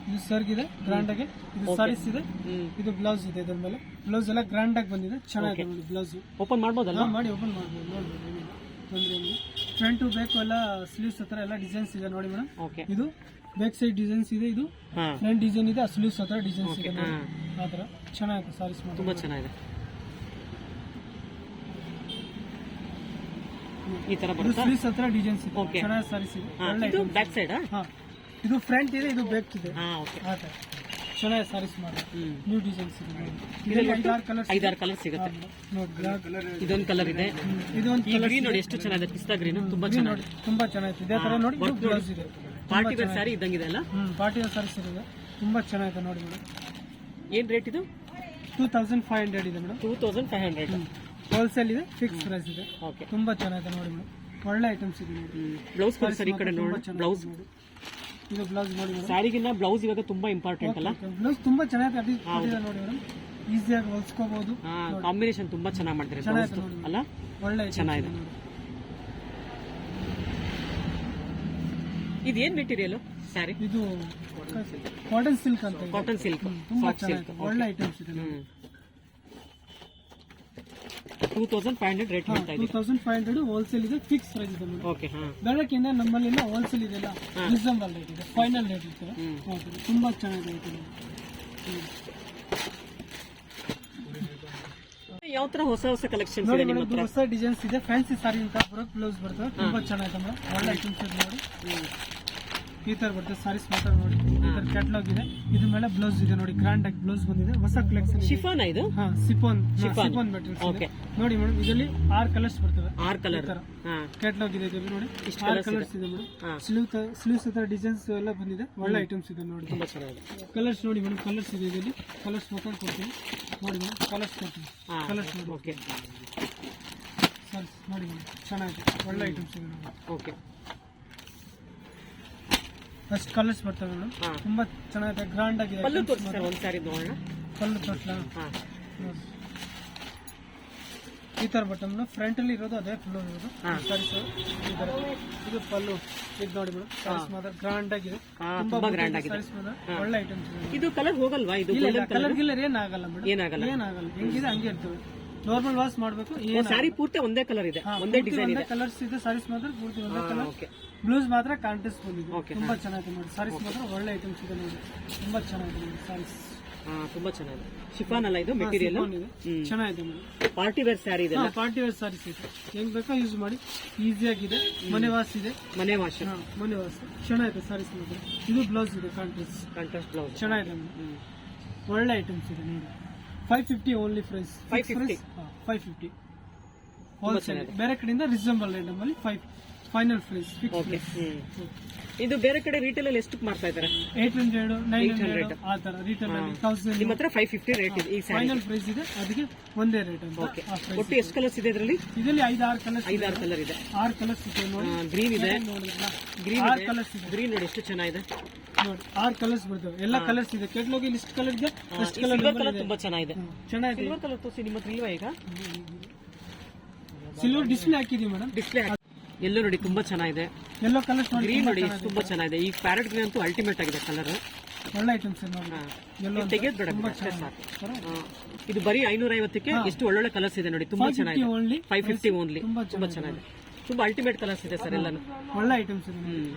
S2: ಇದು ಸರ್ಗ್ ಇದೆ ಗ್ರ್ಯಾಂಡ್ ಆಗಿ. ಇದು ಸಾರೀಸ್ ಇದೆ. ಇದು ಬ್ಲೌಸ್ ಇದೆ ಇದ್ರ ಮೇಲೆ. ಬ್ಲೌಸ್ ಎಲ್ಲ ಗ್ರ್ಯಾಂಡ್ ಆಗಿ ಬಂದಿದೆ. ಚೆನ್ನಾಗಿದೆ ನೋಡಿ ಬ್ಲೌಸ್.
S1: ಓಪನ್ ಮಾಡ್ಬೋದಲ್ಲ?
S2: ಮಾಡಿ ಓಪನ್ ಮಾಡ್ಬೋದು ನೋಡ್ಬೋದು ತೊಂದರೆ ಫ್ರಂಟ್ ಬೇಕು ಎಲ್ಲ ಸ್ಲೀವ್ಸ್ ಹತ್ರ ಎಲ್ಲ ಡಿಸೈನ್ಸ್ ಇದೆ ನೋಡಿ ಮೇಡಮ್. ಇದು ಬ್ಯಾಕ್ ಸೈಡ್ ಡಿಸೈನ್ಸ್ ಇದೆ ಇದು ಫ್ರಂಟ್ ಡಿಸೈನ್ ಇದೆ ಸ್ಲೀವ್ಸ್ ಹತ್ರ ಡಿಸೈನ್ಸ್ ಇದೆ ಆ ಥರ. ಚೆನ್ನಾಗಿದೆ ಸಾರೀಸ್
S1: ತುಂಬ ಚೆನ್ನಾಗಿದೆ. ಈ ತರ ಬರುತ್ತೆ?
S2: ಸ್ಲೀವ್ಸ್ ಹತ್ರ ಡಿಸೈನ್ಸ್ ಇದೆ. ಚೆನ್ನಾಗಿ ಸಾರೀಸ್ ಇದು.
S1: ಬ್ಯಾಕ್ ಸೈಡ್
S2: ಹಾ. ಇದು ಫ್ರಂಟ್ ಇದೆ ಇದು ಬೆಕ್ ಇದೆ.
S1: ಹಾ ಓಕೆ
S2: ಆ ಥರ. ಚೆನ್ನಾಗಿ ಸಾರೀಸ್ ಮಾಡಿ.
S1: ಹ್ಮ್.
S2: ನ್ಯೂ ಡಿಸೈನ್ಸ್ ಇದೆ ಐದಾರು
S1: ಕಲರ್ ಸಿಗುತ್ತೆ. ಇದೊಂದು ಕಲರ್ ಇದೆ. ಇದೊಂದು ಗ್ರೀನ್ ನೋಡಿ ಎಷ್ಟು ಚೆನ್ನಾಗಿದೆ. ಪಿಸ್ತಾ ಗ್ರೀನ್ ತುಂಬಾ
S2: ಚೆನ್ನಾಗಿ
S1: ಚೆನ್ನಾಗಿದೆ.
S2: ನೋಡಿ ತುಂಬಾ ಚೆನ್ನಾಗಿದೆ. ಇದೆ ತರ ನೋಡಿ ಇದು ಬ್ಲೌಸ್ ಇದೆ.
S1: ಪಾರ್ಟಿ ವೇರ್ ಸ್ಯಾರಿ ಇದೆ ಅಲ್ಲ?
S2: ಪಾರ್ಟಿ ವೇರ್ ಸಾರೀಸ್ ಇದೆ ತುಂಬಾ ಚೆನ್ನಾಗಿದೆ ನೋಡಿ ಮೇಡಮ್.
S1: ಏನ್ ರೇಟ್ ಇದು?
S2: ಟೂ ತೌಸಂಡ್ ಫೈವ್ ಹಂಡ್ರೆಡ್ ಇದೆ madam.
S1: Two thousand five hundred
S2: wholesale ಇದೆ ಫಿಕ್ಸ್ ಪ್ರೈಸ್ ಇದೆ.
S1: ಓಕೆ
S2: ತುಂಬಾ ಚೆನ್ನಾಗಿದೆ ನೋಡಿ ಮೇಡಮ್. ಒಳ್ಳೆ ಐಟಮ್ಸ್ ಇದೆ ನೋಡಿ.
S1: ಬ್ಲೌಸ್ ಕಲರ್ ಸರಿ ಈ ಕಡೆ ನೋಡಿ ಬ್ಲೌಸ್
S2: ನೋಡಿ. ಇದು ಬ್ಲೌಸ್ ನೋಡಿ
S1: ಸ್ಯಾರಿಗಿನ್ನ ಬ್ಲೌಸ್ ಇವಾಗ ತುಂಬಾ ಇಂಪಾರ್ಟೆಂಟ್ ಅಲ್ಲ?
S2: ಬ್ಲೌಸ್ ತುಂಬಾ ಚೆನ್ನಾಗಿ ಅಡಿ ಕೊಟ್ಟಿದೆ ನೋಡಿ ಮೇಡಮ್. ಈಸಿಯಾಗಿ ಹೊಲ್ಸ್ಕೋಬಹುದು
S1: ಹಾ ಕಾಂಬಿನೇಷನ್ ತುಂಬಾ ಚೆನ್ನಾಗಿ ಮಾಡ್ತಾರೆ ಅಲ್ಲ?
S2: ಒಳ್ಳೆ
S1: ಚೆನ್ನಾಗಿದೆ. ಇದೇನ್ ಮೆಟೀರಿಯಲ್ ಸ್ಯಾರಿ?
S2: ಇದು ಕಾಟನ್ ಸಿಲ್ಕ್ ಅಂತ
S1: ಕಾಟನ್ ಸಿಲ್ಕ್
S2: ತುಂಬಾ
S1: ಸಿಲ್ಕ್
S2: ಒಳ್ಳೆ ಐಟಮ್ಸ್ ಇದೆ
S1: two thousand five hundred rate ಹೇಳ್ತಾ
S2: ಟೂ
S1: ಇದ್ದೀವಿ
S2: ತೌಸಂಡ್ ಫೈವ್ ಹಂಡ್ರೆಡ್ ಹೋಲ್ಸೇಲ್ ಇದೆ ಫಿಕ್ಸ್ ಪ್ರೈಸ್ ಇದೆ ಮೇಡಮ್.
S1: ಓಕೆ ಹಾ.
S2: ಬೆಳಕಿಂದ ನಮ್ಮಲ್ಲಿಲ್ಲ ಹೋಲ್ಸೇಲ್ ಇದೆಲ್ಲ ರೀಸನಬಲ್ ರೇಟ್ ಇದೆ ಫೈನಲ್ ರೇಟ್ ಇರ್ತದೆ.
S1: ಹ್ಮ್.
S2: ಹೌದು ತುಂಬಾ ಚೆನ್ನಾಗಿದೆ ಇದು.
S1: ಯಾವ ತರ ಹೊಸ ಹೊಸ ಕಲೆಕ್ಷನ್ಸ್
S2: ನೋಡಿ
S1: ಇದೆ ನಿಮ್ಮ
S2: ಮೇಡಮ್
S1: ಹತ್ರ?
S2: ಹೊಸ ಡಿಸೈನ್ಸ್ ಇದೆ ಫ್ಯಾನ್ಸಿ ಸಾರಿ ಅಂತ ಬ್ರೋಕ್ ಬ್ಲೌಸ್ ಬರ್ತದೆ ತುಂಬಾ ಚೆನ್ನಾಗಿದೆ ಮೇಡಮ್ ಒಳ್ಳೆ ಐಟಮ್ಸ್ ಇದೆ ನೋಡಿ. ಈ ತರ ಬರ್ತದೆ ಸಾರೀಸ್ ಮಾತ್ರ ನೋಡಿ. ಈ ತರ ಕ್ಯಾಟ್ಲಾಗ್ ಇದೆ. ಇದ್ರ ಮೇಲೆ ಬ್ಲೌಸ್ ಇದೆ ನೋಡಿ. ಗ್ರ್ಯಾಂಡ್ ಆಗಿ ಬ್ಲೌಸ್ ಬಂದಿದೆ. ಹೊಸ ಕಲೆಕ್ಷನ್
S1: ಶಿಫಾನ್ ಇದು?
S2: ಹಾ ಸಿಫೋನ್ ಮೆಟೀರಿಯಲ್ಸ್
S1: Okay.
S2: ನೋಡಿ ಮೇಡಮ್ ಇದರಲ್ಲಿ ಆರು ಕಲರ್ಸ್ ಬರ್ತವೆ.
S1: ಆರ್ ಕಲರ್
S2: ತರ. ಕ್ಯಾಟ್ಲಾಗ್ ಇದೆ ನೋಡಿ. ಆರ್ ಕಲರ್ಸ್ ಇದೆ. ಮೇಡಮ್. ಸ್ಲೀವ್ ಸ್ಲೀವ್ಸ್ ಹತ್ರ ಡಿಸೈನ್ಸ್ ಎಲ್ಲ ಬಂದಿದೆ. ಒಳ್ಳೆ ಐಟಮ್ಸ್ ಇದೆ ನೋಡಿ.
S1: ತುಂಬಾ ಚೆನ್ನಾಗಿದೆ.
S2: ಕಲರ್ಸ್ ನೋಡಿ ಮೇಡಮ್ ಕಲರ್ಸ್ ಇದೆ ಇದರಲ್ಲಿ. ಕಲರ್ಸ್ ಮಾತ್ರ ಕೊಡ್ತೀನಿ. ನೋಡಿ ಮೇಡಮ್ ಕಲರ್ಸ್ ಕೊಡ್ತೀನಿ. ಕಲರ್ಸ್ ನೋಡಿ.
S1: ಓಕೆ.
S2: ಸರ್ ನೋಡಿ ಮೇಡಮ್. ಚೆನ್ನಾಗಿದೆ. ಒಳ್ಳೆ ಐಟಮ್ಸ್ ಇದೆ ನೋಡಿ.
S1: ಓಕೆ.
S2: ಫಸ್ಟ್ ಕಲರ್ಸ್ ಬರ್ತವೆ ಮೇಡಮ್
S1: ಹಾ.
S2: ತುಂಬಾ ಚೆನ್ನಾಗಿದೆ ಗ್ರ್ಯಾಂಡ್ ಆಗಿದೆ.
S1: ಪಲ್ಲು ತೋರಿಸಿ ಸರ್ ಒಂದ್ ಸಾರಿ ನೋಡೋಣ.
S2: ಪಲ್ಲು ತೋರ್ಸ್ಲಾ?
S1: ಹಾ.
S2: ನೋಡಿ. ಈ ತರ ಬಟ್ಟೆ ಮೇಡಮ್ ಫ್ರಂಟ್ ಅಲ್ಲಿ ಇರೋದು ಅದೇ ಫುಲ್ ಇರೋದು.
S1: ಹಾ.
S2: ಸಾರೀಸ್ ಈ ತರ ಇದು ಪಲ್ಲು. ಇದು ನೋಡಿ ಮೇಡಮ್ ಸಾರೀಸ್ ಮಾತ್ರ ಗ್ರ್ಯಾಂಡ್ ಆಗಿದೆ.
S1: ಹಾ ತುಂಬಾ ಗ್ರ್ಯಾಂಡ್ ಆಗಿದೆ.
S2: ಸಾರೀಸ್ ಮಾತ್ರ. ಒಳ್ಳೆ ಐಟಮ್ಸ್ ಇದು
S1: ಕಲರ್ ಹೋಗಲ್ವಾ? ಇದು golden
S2: ಕಲರ್ ಗಿಲ್ಲರ್ ಏನಾಗಲ್ಲ ಮೇಡಮ್
S1: ಏನಾಗಲ್ಲ.
S2: ಏನಾಗಲ್ಲ. ಹೆಂಗಿದೆ ಹಂಗೆ ಇರ್ತವೆ. ನಾರ್ಮಲ್ ವಾಶ್ ಮಾಡಬೇಕು ಸ್ಯಾರಿ
S1: ಸಾರಿ ಪೂರ್ತಿ ಒಂದೇ ಕಲರ್ ಇದೆ ಒಂದೇ ಡಿಸೈನ್ ಇದೆ.
S2: ಕಲರ್ಸ್ ಇದೆ ಸಾರೀಸ್ ಮಾತ್ರ ಪೂರ್ತಿ ಒಂದೇ ಕಲರ್
S1: ಓಕೆ
S2: ಬ್ಲೌಸ್ ಮಾತ್ರ ಕಾಂಟೆಸ್ಟ್ ಬಂದಿದೆ.
S1: ಓಕೆ
S2: ತುಂಬಾ ಚೆನ್ನಾಗಿದೆ ನೋಡಿ ಸಾರೀಸ್ ಮಾತ್ರ ಒಳ್ಳೆ ಐಟಮ್ಸ್ ಇದೆ ನೋಡಿ. ತುಂಬಾ ಚೆನ್ನಾಗಿದೆ
S1: ಹಾ ತುಂಬಾ ಚೆನ್ನಾಗಿದೆ. ಶಿಫಾನ್ ಅಲ್ಲ ಇದು ಮೆಟೀರಿಯಲ್
S2: ಚೆನ್ನಾಗಿದೆ ನೋಡಿ.
S1: ಪಾರ್ಟಿ ವೇರ್ ಸ್ಯಾರಿ ಇದೆ
S2: ಪಾರ್ಟಿ ವೇರ್ ಸಾರೀಸ್ ಇದೆ. ಹೆಂಗ್ ಬೇಕಾ ಯೂಸ್ ಮಾಡಿ. ಈಸಿಯಾಗಿದೆ ಮನೆ ವಾಸ್ ಇದೆ.
S1: ಮನೆ ವಾಶ್
S2: ಹಾ ಮನೆ ವಾಸ್ ಚೆನ್ನಾಗಿದೆ ಸಾರೀಸ್ ಮಾತ್ರ. ಇದು ಬ್ಲೌಸ್ ಇದೆ ಕಾಂಟ್ರಾಸ್ಟ್
S1: ಕಾಂಟ್ರಾಸ್ಟ್ ಬ್ಲೌಸ್
S2: ಚೆನ್ನಾಗಿದೆ ಒಳ್ಳೆ ಐಟಮ್ಸ್ ಇದೆ ನೋಡಿ. Five fifty only price
S1: 550.
S2: Five fifty wholesale ಬೇರೆ ಕಡೆಯಿಂದ ರೀಸನಬಲ್ ರೇಟ್ ನಮ್ಮಲ್ಲಿ ಫೈವ್ ಫೈನಲ್ ಪ್ರೈಸ್
S1: ಓಕೆ ಇದು ಬೇರೆ ಕಡೆ ರೀಟೇಲ್ ಅಲ್ಲಿ ಎಷ್ಟು ಮಾಡ್ತಾ ಇದ್ದಾರೆ?
S2: ಏಟ್ ಹಂಡ್ರೆಡ್ ನೈನ್ ಹಂಡ್ರೆಡ್ ಆ ತರ ರೀಟೇಲ್ ಅಲ್ಲಿ ತೌಸಂಡ್
S1: ನಿಮ್ಮ ಹತ್ರ ಫೈವ್ ಫಿಫ್ಟಿ ರೇಟ್ ಇದೆ ಈ
S2: ಫೈನಲ್ ಪ್ರೈಸ್ ಇದೆ ಅದಕ್ಕೆ ಒಂದೇ ರೇಟ್ ಅಂತ
S1: ಓಕೆ ಒಟ್ಟು ಎಷ್ಟು ಕಲರ್ಸ್ ಇದೆ ಇದರಲ್ಲಿ?
S2: ಇದರಲ್ಲಿ ಐದು ಆರು ಕಲರ್ಸ್
S1: ಐದಾರು ಕಲರ್ ಇದೆ.
S2: ಆರು ಕಲರ್ಸ್ ಇದೆ ನೋಡಿ.
S1: ಗ್ರೀನ್ ಇದೆ. ಗ್ರೀನ್
S2: ಆರು ಕಲರ್ಸ್ ಇದೆ.
S1: ಗ್ರೀನ್ ನೋಡಿ ಎಷ್ಟು ಚೆನ್ನಾಗಿದೆ.
S2: ನೋಡಿ ಆರು ಕಲರ್ಸ್ ಬರ್ತವೆ. ಎಲ್ಲ ಕಲರ್ಸ್ ಇದೆ. ಕೆಟ್ಲೋಗಿ ಲಿಸ್ಟ್ ಕಲರ್ ಇದೆ ಫಸ್ಟ್ ಕಲರ್
S1: ಕಲರ್ ತುಂಬಾ ಚೆನ್ನಾಗಿದೆ.
S2: ಚೆನ್ನಾಗಿದೆ.
S1: ಕಲರ್ ತೋರಿಸಿ ನಿಮ್ಮ ಹತ್ರ ಇಲ್ವಾ ಈಗ?
S2: ಸಿಲ್ವರ್ ಡಿಸ್ಪ್ಲೇ ಹಾಕಿದೀವಿ ಮೇಡಮ್
S1: ಡಿಸ್ಪ್ಲೇ ಎಲ್ಲೋ ನೋಡಿ ತುಂಬಾ ಚೆನ್ನಾಗಿದೆ.
S2: ಎಲ್ಲೋ ಕಲರ್ಸ್ ನೋಡಿ
S1: ಗ್ರೀನ್ ನೋಡಿ ತುಂಬಾ ಚೆನ್ನಾಗಿದೆ. ಈ ಪ್ಯಾರೆಟ್ ಗ್ರೀನ್ ಅಂತೂ ಅಲ್ಟಿಮೇಟ್ ಆಗಿದೆ ಕಲರ್
S2: ಒಳ್ಳೆ ಐಟಮ್ಸ್ ಎಲ್ಲೋ
S1: ಬೇಡ ಅಷ್ಟೇ ಸಾಕು. ಇದು ಬರೀ ಐನೂರ ಐವತ್ತಕ್ಕೆ ಎಷ್ಟು ಒಳ್ಳೊಳ್ಳೆ ಕಲರ್ಸ್ ಇದೆ ನೋಡಿ ತುಂಬಾ ಚೆನ್ನಾಗಿದೆ.
S2: ಓನ್ಲಿ
S1: ಫೈವ್ ಫಿಫ್ಟಿ ಓನ್ಲಿ
S2: ತುಂಬಾ
S1: ಚೆನ್ನಾಗಿದೆ. ತುಂಬಾ ಅಲ್ಟಿಮೇಟ್ ಕಲರ್ಸ್ ಇದೆ ಸರ್ ಎಲ್ಲಾನು.
S2: ಒಳ್ಳೆ ಐಟಮ್ಸ್ ಇದೆ
S1: ಹ್ಮ್.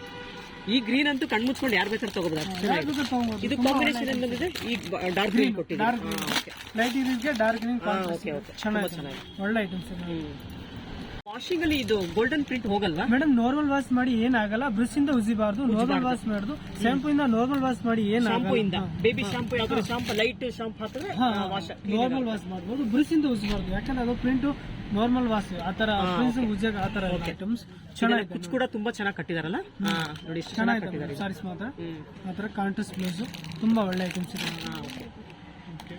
S1: ಈ ಗ್ರೀನ್ ಅಂತೂ ಕಣ್ಣು ಮುಚ್ಕೊಂಡು ಯಾರು ಬೇಕಾದ್ರೆ ತಗೋಬಹುದು ಇದು ಕಾಂಬಿನೇಷನ್ ಏನ್ ಬಂದಿದೆ? ಈ ಡಾರ್ಕ್ ಗ್ರೀನ್ ಕೊಟ್ಟಿದ್ದಾರೆ. ಓಕೆ
S2: ಲೈಟ್ ಇದಕ್ಕೆ ಡಾರ್ಕ್ ಗ್ರೀನ್ ಚೆನ್ನಾಗಿದೆ. ಒಳ್ಳೆ ಐಟಮ್ಸ್ ಇದೆ
S1: ವಾಷಿಂಗ್ ಅಲ್ಲಿ ಇದು ಗೋಲ್ಡನ್ ಪ್ರಿಂಟ್ ಹೋಗಲ್ವಾ?
S2: ಮೇಡಮ್ ನಾರ್ಮಲ್ ವಾಶ್ ಮಾಡಿ ಏನಾಗಲ್ಲ ಬ್ರಷ್ ಇಂದ ಉಜಿಬಾರ್ದು ನಾರ್ಮಲ್ ವಾಶ್ ಮಾಡುದು. ಶಾಂಪೂ ಇಂದ ನಾರ್ಮಲ್ ವಾಶ್ ಮಾಡಿ
S1: ಶಾಂಪೂ
S2: ಏನಾಗಲ್ಲ
S1: ಇಂದ ಬೇಬಿ ಶಾಂಪೂ ಯಾವ್ದಾದ್ರು ಶಾಂಪೂ ಲೈಟ್ ಶಾಂಪೂ ಹಾಕಿದ್ರೆ ವಾಶ್
S2: ನಾರ್ಮಲ್ ವಾಶ್ ಮಾಡ್ಬೋದು ಬ್ರಷ್ ಇಂದ ಉಸಿಬಾರ್ದು ಯಾಕಂದ್ರೆ ಅದು ಪ್ರಿಂಟ್ ನಾರ್ಮಲ್ ವಾಶ್ ಆತರ ಉಜಾಗ ಉಜ್ಜಾಗ ಆತರ ಐಟಮ್ಸ್ ಚೆನ್ನಾಗಿ
S1: ಕುಚ್ ಕೂಡ ತುಂಬಾ ಚೆನ್ನಾಗಿ ಕಟ್ಟಿದಾರಲ್ಲ? ನೋಡಿ ಚೆನ್ನಾಗಿ ಕಟ್ಟಿದ್ದಾರೆ
S2: ಸಾರೀಸ್ ಮಾತ್ರ. ಆತರ ಕಾಂಟ್ರಾಸ್ಟ್ ಬ್ಲೌಸ್ ತುಂಬಾ ಒಳ್ಳೆ ಐಟಮ್ಸ್ ಇದೆ
S1: ಹಾ ಓಕೆ
S2: Okay.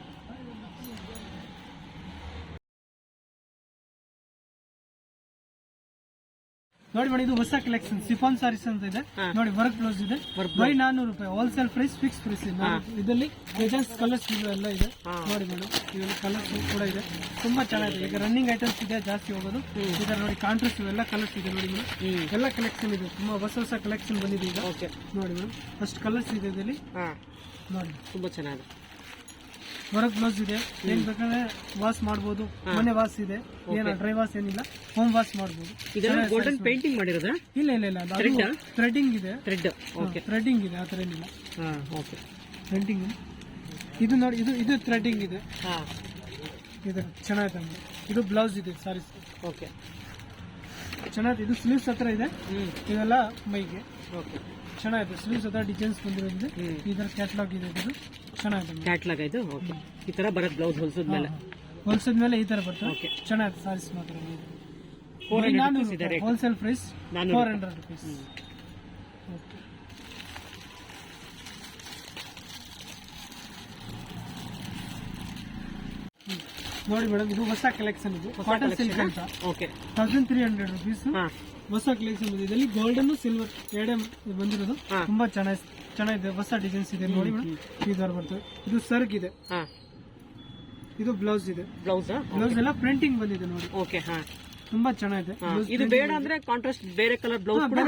S2: ನೋಡಿ ಮೇಡಮ್ ಇದು ಹೊಸ ಕಲೆಕ್ಷನ್ ಸಿಫಾನ್ ಸಾರೀಸ್ ಅಂತ ಇದೆ. ನೋಡಿ ವರ್ಕ್ ಬ್ಲೌಸ್ ಇದೆ.
S1: ಬೈ
S2: ಬರೀ ನಾನೂರು ರೂಪಾಯಿ. ಹೋಲ್ಸೇಲ್ ಪ್ರೈಸ್ ಫಿಕ್ಸ್ ಪ್ರೈಸ್ ಇದೆ. ಇದರಲ್ಲಿ ಡಿಸೈನ್ಸ್ ಕಲರ್ಸ್ ಎಲ್ಲ ಇದೆ. ನೋಡಿ ಮೇಡಮ್ ಇದರಲ್ಲಿ ಕಲರ್ಸ್ ಕೂಡ ಇದೆ. ತುಂಬಾ ಚೆನ್ನಾಗಿದೆ. ಈಗ ರನ್ನಿಂಗ್ ಐಟಮ್ಸ್ ಇದೆ ಜಾಸ್ತಿ ಹೋಗೋದು. ಇದರ ನೋಡಿ ಕಾಂಟ್ರಾಸ್ಟ್ ಎಲ್ಲ ಕಲರ್ಸ್ ಇದೆ ನೋಡಿ ಮೇಡಮ್ ಎಲ್ಲ ಕಲೆಕ್ಷನ್ ಇದೆ. ತುಂಬಾ ಹೊಸ ಹೊಸ ಕಲೆಕ್ಷನ್ ಬಂದಿದೆ ಈಗ. ನೋಡಿ ಮೇಡಮ್ ಫಸ್ಟ್ ಕಲರ್ಸ್ ಇದೆ ಇದರಲ್ಲಿ.
S1: ಹಾ.
S2: ನೋಡಿ.
S1: ತುಂಬಾ ಚೆನ್ನಾಗಿದೆ.
S2: ಹೊರಗ್ ಬ್ಲೌಸ್ ಇದೆ. ಏನ್ ಬೇಕಾದ್ರೆ ವಾಶ್ ಮಾಡ್ಬೋದು. ಮನೆ ವಾಶ್ ಇದೆ. ಏನ ಡ್ರೈ ವಾಶ್ ಏನಿಲ್ಲ ಹೋಮ್ ವಾಶ್ ಮಾಡ್ಬೋದು.
S1: ಇದೆಲ್ಲ ಗೋಲ್ಡನ್ ಪೇಂಟಿಂಗ್ ಮಾಡಿರೋದಾ?
S2: ಇಲ್ಲ ಇಲ್ಲ ಇಲ್ಲ ಅದು
S1: ಆ?
S2: ಥ್ರೆಡಿಂಗ್ ಇದೆ.
S1: ಥ್ರೆಡ್ ಓಕೆ
S2: ಥ್ರೆಡಿಂಗ್ ಇದೆ ಆತರ ಏನಿಲ್ಲ.
S1: ಹಾ ಓಕೆ
S2: ಥ್ರೆಡಿಂಗ್ ಇದು. ನೋಡಿ ಇದು ಇದು ಥ್ರೆಡಿಂಗ್ ಇದೆ.
S1: ಹಾ.
S2: ಇದು ಚೆನ್ನಾಗಿದೆ ಇದು ಬ್ಲೌಸ್ ಇದೆ ಸಾರಿ
S1: ಓಕೆ
S2: ಚೆನ್ನಾಗಿದೆ ಇದು ಸ್ಲೀವ್ಸ್ ಹತ್ರ ಇದೆ. ಇದೆಲ್ಲ ಮೈಗೆ.
S1: ಓಕೆ
S2: ಚೆನ್ನಾಗಿದೆ ಸ್ಲೀವ್ಸ್ ಅದ ಡಿಸೈನ್ಸ್ ಬಂದಿರೋದಿದೆ
S1: ಈ
S2: ಇದರ ಕ್ಯಾಟ್ಲಾಗ್ ಇದೆ ಇದು. ಚೆನ್ನಾಗಿದೆ
S1: ಕ್ಯಾಟ್ಲಾಗ್ ಇದು ಓಕೆ ಈ ತರ ಬರತ್ ಬ್ಲೌಸ್ ಹೊಲ್ಸದ ಮೇಲೆ
S2: ಹೊಲ್ಸದ ಮೇಲೆ ಈ ತರ ಬರ್ತದೆ.
S1: ಓಕೆ
S2: ಚೆನ್ನಾಗಿದೆ ಸಾರೀಸ್ ಮಾತ್ರ
S1: ಫೋರ್ ಹಂಡ್ರೆಡ್ ಇದೆ
S2: wholesale price four hundred rupees ನೋಡಿ ಮೇಡಮ್ ಇದು ಹೊಸ ಕಲೆಕ್ಷನ್ ಇದು. ಕಾಟನ್ ಸಿಲ್ಕ್ ಅಂತ.
S1: Okay
S2: thousand three hundred rupees ಹೊಸ ಕಲೆಕ್ಷನ್ ಬಂದಿದೆ. ಇದರಲ್ಲಿ ಗೋಲ್ಡನ್ ಸಿಲ್ವರ್ ಎರಡೇ ಬಂದಿರೋದು. ತುಂಬಾ ಚೆನ್ನಾಗಿ ಚೆನ್ನಾಗಿದೆ. ಹೊಸ ಡಿಸೈನ್ಸ್ ಇದೆ. ನೋಡಿ ಮೇಡಮ್ ಈ ತರ ಬರ್ತದೆ. ಇದು ಸರ್ಗ್ ಇದೆ.
S1: ಹಾ.
S2: ಇದು ಬ್ಲೌಸ್ ಇದೆ.
S1: ಬ್ಲೌಸ್
S2: ಬ್ಲೌಸ್ ಎಲ್ಲ ಪ್ರಿಂಟಿಂಗ್ ಬಂದಿದೆ ನೋಡಿ.
S1: ಓಕೆ ಹಾ.
S2: ತುಂಬಾ ಚೆನ್ನಾಗಿದೆ.
S1: ಇದು ಬೇಡ ಅಂದ್ರೆ ಕಾಂಟ್ರಾಸ್ಟ್ ಬೇರೆ ಕಲರ್ ಬ್ಲೌಸ್ ಕೂಡ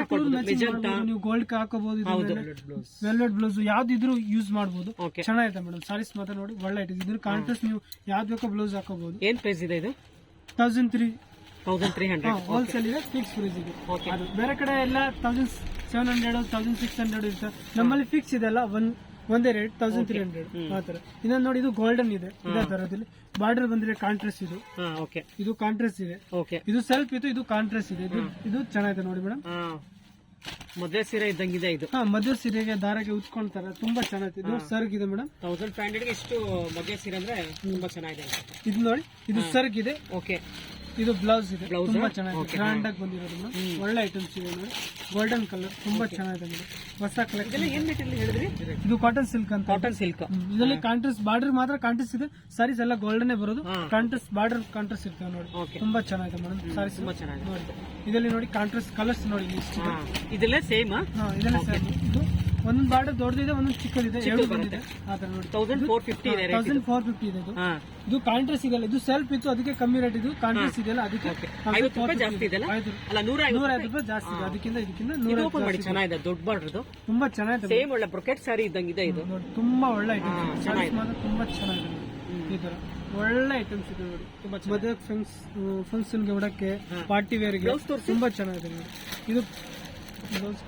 S2: ನೀವು ಗೋಲ್ಡ್ ಹಾಕೋಬಹುದು
S1: ಹೌದು.
S2: ವೆಲ್ವೆಟ್ ಬ್ಲೌಸ್ ಯಾವ್ದಿದ್ರು ಯೂಸ್ ಮಾಡಬಹುದು
S1: ಓಕೆ
S2: ಚೆನ್ನಾಗಿದೆ ಮೇಡಮ್ ಸಾರೀಸ್ ಮಾತ್ರ ನೋಡಿ. ಒಳ್ಳೆ ಇಟ್ಟಿದೆ ಇದ್ರ ಕಾಂಟ್ರಾಸ್ಟ್ ನೀವು ಯಾವ್ದು ಬೇಕೋ ಬ್ಲೌಸ್ ಹಾಕೋಬಹುದು
S1: ಏನ್ ಪ್ರೈಸ್ ಇದೆ ಇದು?
S2: Thousand three
S1: thousand three hundred
S2: wholesale ಇದೆ ಫಿಕ್ಸ್ ಪ್ರೈಸ್ ಇದೆ. ಅದು ಬೇರೆ ಕಡೆ ಎಲ್ಲ thousand seven hundred thousand six hundred ಇರುತ್ತೆ. ನಮ್ಮಲ್ಲಿ ಫಿಕ್ಸ್ ಇದೆಲ್ಲ ಒಂದ್ ಒಂದೇ ರೇಟ್ ತೌಸಂಡ್ ತ್ರೀ ಹಂಡ್ರೆಡ್ ಆ ತರ ಇನ್ನೊಂದು ನೋಡಿ ಇದು ಗೋಲ್ಡನ್ ಇದೆ ಇದೇ ತರದಲ್ಲಿ. ಬಾರ್ಡರ್ ಬಂದ್ರೆ ಕಾಂಟ್ರೆಸ್ ಇದು.
S1: ಓಕೆ
S2: ಇದು ಕಾಂಟ್ರೆಸ್ ಇದೆ.
S1: ಓಕೆ
S2: ಇದು ಸೆಲ್ಫ್ ಇತ್ತು ಇದು ಕಾಂಟ್ರೆಸ್ ಇದೆ. ಇದು ಇದು ಚೆನ್ನಾಗಿದೆ ನೋಡಿ ಮೇಡಮ್.
S1: ಮದುವೆ ಸೀರೆ ಇದ್ದಂಗಿದೆ ಇದು.
S2: ಹಾ ಮದುವೆ ಸೀರೆಗೆ ದಾರಗೆ ಉತ್ಕೊಂತಾರೆ ತುಂಬಾ ಚೆನ್ನಾಗಿದೆ. ಇದು ಸರ್ಗ್ ಇದೆ ಮೇಡಮ್.
S1: ತೌಸಂಡ್ ಫೈವ್ ಹಂಡ್ರೆಡ್ಗೆ ಇಷ್ಟು ಮದುವೆ ಸೀರೆ ಅಂದ್ರೆ ತುಂಬಾ ಚೆನ್ನಾಗಿದೆ
S2: ಇದು ನೋಡಿ ಇದು ಸರ್ಗ್ ಇದೆ.
S1: ಓಕೆ
S2: ಇದು ಬ್ಲೌಸ್ ಇದೆ.
S1: Blouse?
S2: ತುಂಬಾ ಚೆನ್ನಾಗಿದೆ.
S1: Okay,
S2: ಗ್ರ್ಯಾಂಡ್ ಆಗಿ ಬಂದಿರೋದು ಒಳ್ಳೆ ಐಟಮ್ಸ್ ಇದೆ ಗೋಲ್ಡನ್ ಕಲರ್ ತುಂಬಾ ಚೆನ್ನಾಗಿದೆ ಮೇಡಮ್ ಹೊಸ ಕಲೆಕ್ಷನ್
S1: ಏನ್ ಮೆಟೀರಿಯಲ್ ಹೇಳಿದ್ರಿ?
S2: ಇದು ಕಾಟನ್ ಸಿಲ್ಕ್ ಅಂತ
S1: ಕಾಟನ್ ಸಿಲ್ಕ್
S2: ಹ್ಮ್. ಇದರಲ್ಲಿ ಕಾಂಟ್ರಸ್ ಬಾರ್ಡರ್ ಮಾತ್ರ ಕಾಂಟ್ರಸ್ ಇದೆ. ಸಾರೀಸ್ ಎಲ್ಲ ಗೋಲ್ಡನ್ ಬರೋದು.
S1: ಹಾ.
S2: ಕಾಂಟ್ರೆಸ್ಟ್ ಬಾರ್ಡರ್ ಕಾಂಟ್ರಸ್ ಇರ್ತವೆ ನೋಡಿ. ತುಂಬಾ ಚೆನ್ನಾಗಿದೆ ಮೇಡಮ್ ಸಾರೀಸ್
S1: ತುಂಬಾ ಚೆನ್ನಾಗಿದೆ.
S2: ನೋಡಿ. ಇದರಲ್ಲಿ ನೋಡಿ ಕಾಂಟ್ರಸ್ ಕಲರ್ಸ್ ನೋಡಿ
S1: ಇದೆಲ್ಲ ಸೇಮ್
S2: ಹಾ ಇದೆಲ್ಲ ಒಂದೊಂದು ಬಾರ್ಡರ್ ದೊಡ್ಡದಿದೆ ಒಂದೊಂದು ಚಿಕ್ಕದಿದೆ ಎರಡು ಬಂದಿದೆ. ಆ ನೋಡಿ
S1: ತೌಸಂಡ್ ಫೋರ್ ಫಿಫ್ಟಿ ಇದೆ
S2: ತೌಸಂಡ್ ಫೋರ್ ಫಿಫ್ಟಿ ಇದೆ. ಇದು ಇದು. ಕಾಂಟ್ರೆಸ್ಟ್ ಇದೆಲ್ಲ ಇದು ಸೆಲ್ಫ್ ಇತ್ತು ಅದಕ್ಕೆ ಕಮ್ಮಿ ರೇಟ್ ಇದು. ಕಾಂಟ್ರೆಸ್ಟ್ ಇದೆಯಲ್ಲ ಅದಕ್ಕೆ
S1: ಐವತ್ತು ರೂಪಾಯಿ ಜಾಸ್ತಿ ಅಲ್ಲ ನೂರ
S2: ನೂರ
S1: ಐವತ್ತು
S2: ರೂಪಾಯಿ ಜಾಸ್ತಿ ಇದೆ. ಅದಕ್ಕಿಂತ ಇದಕ್ಕಿಂತ
S1: ಇದು
S2: ನೂರ
S1: ಓಪನ್ ಮಾಡಿ ಚೆನ್ನಾಗಿದೆ. ದೊಡ್ಡ ಬಾರ್ಡ್ರದು
S2: ತುಂಬಾ ಚೆನ್ನಾಗಿದೆ.
S1: ಸೇಮ್ ಒಳ್ಳೆ ಬ್ರೊಕೆಟ್ ಸಾರಿ ಇದ್ದಂಗಿದೆ ಇದು
S2: ನೋಡಿ ತುಂಬಾ ಒಳ್ಳೆ ಐಟಮ್ ಚೆನ್ನಾಗಿದೆ. ತುಂಬಾ ಚೆನ್ನಾಗಿದೆ. ಈ ತರ ಒಳ್ಳೆ ಐಟಮ್ಸ್ ಇದೆ ನೋಡಿ.
S1: ತುಂಬಾ
S2: ಮದುವೆ ಫಂಕ್ಷನ್ಗೆ ಉಡಕ್ಕೆ. ಪಾರ್ಟಿ ವೇರ್ಗೆ. ತುಂಬಾ ಚೆನ್ನಾಗಿದೆ ಇದು ಬ್ಲೌಸ್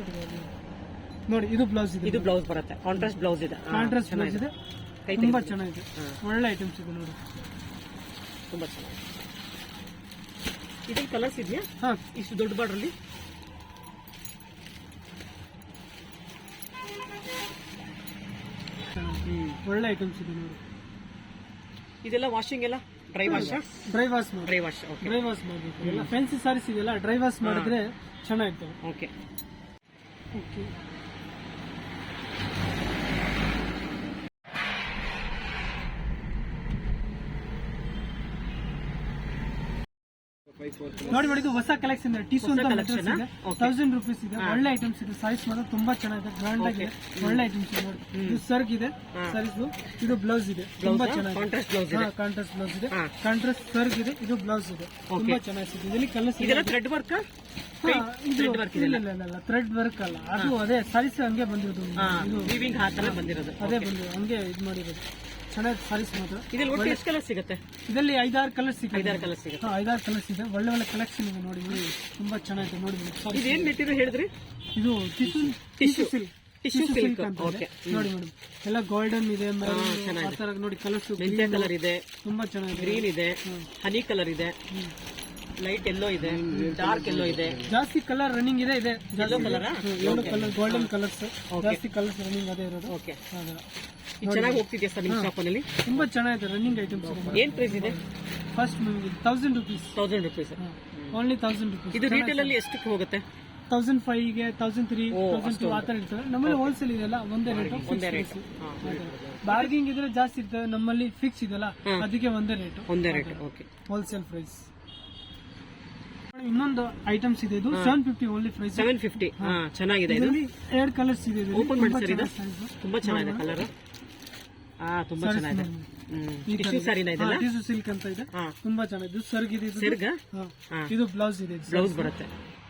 S2: ನೋಡಿ ಇದು ಬ್ಲೌಸ್ ಇದೆ.
S1: ಇದು ಬ್ಲೌಸ್ ಬರುತ್ತೆ. ಕಾಂಟ್ರಾಸ್ಟ್ ಬ್ಲೌಸ್ ಇದೆ.
S2: ಕಾಂಟ್ರಾಸ್ಟ್ ಬ್ಲೌಸ್ ಇದೆ.
S1: ಕೈ
S2: ತುಂಬಾ ಚೆನ್ನಾಗಿದೆ. ಒಳ್ಳೆ ಐಟಮ್ಸ್ ಇದೆ ನೋಡಿ.
S1: ತುಂಬಾ ಚೆನ್ನಾಗಿದೆ. ಇದಕ್ಕೆ ಕಲರ್ಸ್ ಇದೆಯಾ?
S2: ಹಾ.
S1: ಇಷ್ಟು ದೊಡ್ಡ ಬಾರ್ಡ್ರಲ್ಲಿ
S2: ಒಳ್ಳೆ ಐಟಮ್ಸ್ ಇದೆ ನೋಡಿ.
S1: ಇದೆಲ್ಲ ವಾಷಿಂಗ್ ಎಲ್ಲ? Dry wash
S2: dry wash
S1: dry wash okay
S2: dry wash ಮಾಡಬೇಕು. ಎಲ್ಲ ಫ್ಯಾನ್ಸಿ ಸಾರೀಸ್ ಇದೆಯಲ್ಲ ಡ್ರೈ ವಾಶ್ ಮಾಡಿದ್ರೆ ಚೆನ್ನಾಗಿರ್ತವೆ.
S1: ಓಕೆ
S2: ಓಕೆ ನೋಡಿ ನೋಡಿ ಇದು ಹೊಸ ಕಲೆಕ್ಷನ್ ಟಿಸು ಅಂತ ಮೆಟೀರಿಯಲ್ಸ್ ಇದೆ. ತೌಸಂಡ್ ರುಪೀಸ್ ಇದೆ. ಒಳ್ಳೆ ಐಟಮ್ಸ್ ಇದೆ. ಸೈಜ್ ಮಾತ್ರ ತುಂಬಾ ಚೆನ್ನಾಗಿದೆ. ಗ್ರ್ಯಾಂಡ್ ಆಗಿದೆ. ಒಳ್ಳೆ ಐಟಮ್ಸ್ ಇದೆ ನೋಡಿ. ಇದು ಸರ್ಗ್ ಇದೆ. ಸಾರೀಸ್ ಇದು ಬ್ಲೌಸ್ ಇದೆ. ತುಂಬಾ ಚೆನ್ನಾಗಿದೆ.
S1: ಕಾಂಟ್ರಾಸ್ಟ್ ಬ್ಲೌಸ್ ಇದೆ.
S2: ಕಾಂಟ್ರಾಸ್ಟ್ ಸರ್ಗ್ ಇದೆ. ಇದು. ಬ್ಲೌಸ್ ಇದೆ. ತುಂಬಾ ಚೆನ್ನಾಗಿದೆ. ಇದರಲ್ಲಿ ಕಲರ್ಸ್
S1: ಇದೆಲ್ಲ ಥ್ರೆಡ್ ವರ್ಕ್
S2: ಥ್ರೆಡ್ ವರ್ಕ್ ಅಲ್ಲ. ಅದು ಅದೇ ಸಾರೀಸ್ ಹಂಗೆ ಬಂದಿರೋದು. ಅದೇ ಬಂದಿರೋದು. ಹಂಗೆ ಇದು ಮಾಡಿರೋದು. ಚೆನ್ನಾಗಿ ಸಾರೀಸ್ ಮಾತ್ರ
S1: ಇದ್ರಲ್ಲಿ ಒಟ್ಟು ಎಷ್ಟು ಕಲರ್ ಸಿಗುತ್ತೆ?
S2: ಇದರಲ್ಲಿ ಐದಾರು ಕಲರ್ಸ್ ಸಿಗುತ್ತೆ
S1: ಐದಾರು ಕಲರ್ ಸಿಗುತ್ತೆ.
S2: ಹಾ, ಐದಾರು ಕಲರ್ಸ್ ಇದೆ. ಒಳ್ಳೆ ಒಳ್ಳೆ ಕಲೆಕ್ಷನ್ ಇದೆ ನೋಡಿ ನೋಡಿ. ತುಂಬಾ ಚೆನ್ನಾಗಿದೆ ನೋಡಿ ಸಾರಿ
S1: ಇದೇನ್ ಮೆಟೀರಿಯಲ್ ಹೇಳಿದ್ರಿ?
S2: ಇದು tissue tissue silk
S1: tissue silk okay
S2: ನೋಡಿ ಮೇಡಮ್ ಎಲ್ಲ ಗೋಲ್ಡನ್ ಇದೆ ಆ ತರ ನೋಡಿ ಕಲರ್ಸ್
S1: ಮೆಂತ್ಯ ಕಲರ್ ಇದೆ.
S2: ತುಂಬಾ ಚೆನ್ನಾಗಿದೆ.
S1: ಗ್ರೀನ್ ಇದೆ. ಹನಿ ಕಲರ್ ಇದೆ. ಲೈಟ್ ಎಲ್ಲೋ ಇದೆ. ಡಾರ್ಕ್ ಎಲ್ಲೋ ಇದೆ.
S2: ಜಾಸ್ತಿ ಕಲರ್ ರನ್ನಿಂಗ್ ಇದೆ ಇದೆ.
S1: ಕಲರ್
S2: ಕಲರ್ ಗೋಲ್ಡನ್ ಕಲರ್ಸ್ ಜಾಸ್ತಿ ಕಲರ್ಸ್ ರನ್ನಿಂಗ್ ಅದೇ ಇರೋದು.
S1: ಓಕೆ ಚೆನ್ನಾಗಿ ಹೋಗ್ತಿದ್ಯಾ ಸರ್ ನಿಮ್ಮ ಶಾಪಲ್ಲಿ?
S2: ತುಂಬಾ ಚೆನ್ನಾಗಿದೆ ರನ್ನಿಂಗ್ ಐಟಮ್ಸ್
S1: ಏನ್ ಪ್ರೈಸ್ ಇದೆ?
S2: First thousand rupees
S1: thousand rupees
S2: only thousand rupees
S1: ಇದು ರೀಟೇಲ್ ಅಲ್ಲಿ ಎಷ್ಟಕ್ಕೆ ಹೋಗುತ್ತೆ?
S2: ತೌಸಂಡ್ ಫೈವ್ಗೆ ತೌಸಂಡ್ ತ್ರೀ ತೌಸಂಡ್ ಟು ಆ ಥರ ಇರ್ತವೆ ನಮ್ಮಲ್ಲಿ ಹೋಲ್ಸೇಲ್ ಇದೆಯಲ್ಲ ಒಂದೇ ರೇಟ್
S1: ಒಂದೇ ರೇಟ್
S2: ಬಾರ್ಗಿಂಗ್ ಇದ್ರೆ ಜಾಸ್ತಿ ಇರ್ತದೆ ನಮ್ಮಲ್ಲಿ ಫಿಕ್ಸ್ ಇದೆಯಲ್ಲ ಅದಕ್ಕೆ ಒಂದೇ ರೇಟ್
S1: ಒಂದೇ ರೇಟ್ ಓಕೆ
S2: ಹೋಲ್ಸೇಲ್ ಪ್ರೈಸ್ ಇನ್ನೊಂದು ಐಟಮ್ಸ್ ಇದೆ. ಇದು seven fifty only price
S1: seven fifty ಚೆನ್ನಾಗಿದೆ
S2: ಎರಡು ಕಲರ್ಸ್ ಇದೆ.
S1: ಓಪನ್ ಮಾಡಿ ಇದು.
S2: ಚೆನ್ನಾಗಿದೆ
S1: ತುಂಬಾ ಚೆನ್ನಾಗಿದೆ ಕಲರ್ ತುಂಬಾ ಚೆನ್ನಾಗಿದೆ. ಹ್ಮ್. ಟಿಶ್ಯೂ ಸಾರಿನ ಇದೆಲ್ಲ
S2: ಟಿಸು ಸಿಲ್ಕ್ ಅಂತ ಇದೆ. ತುಂಬಾ ಚೆನ್ನಾಗಿದೆ. ಸರ್ಗ್ ಇದೆ.
S1: ಸೆರ್ಗ
S2: ಇದು ಬ್ಲೌಸ್ ಇದೆ.
S1: ಬ್ಲೌಸ್ ಬರುತ್ತೆ.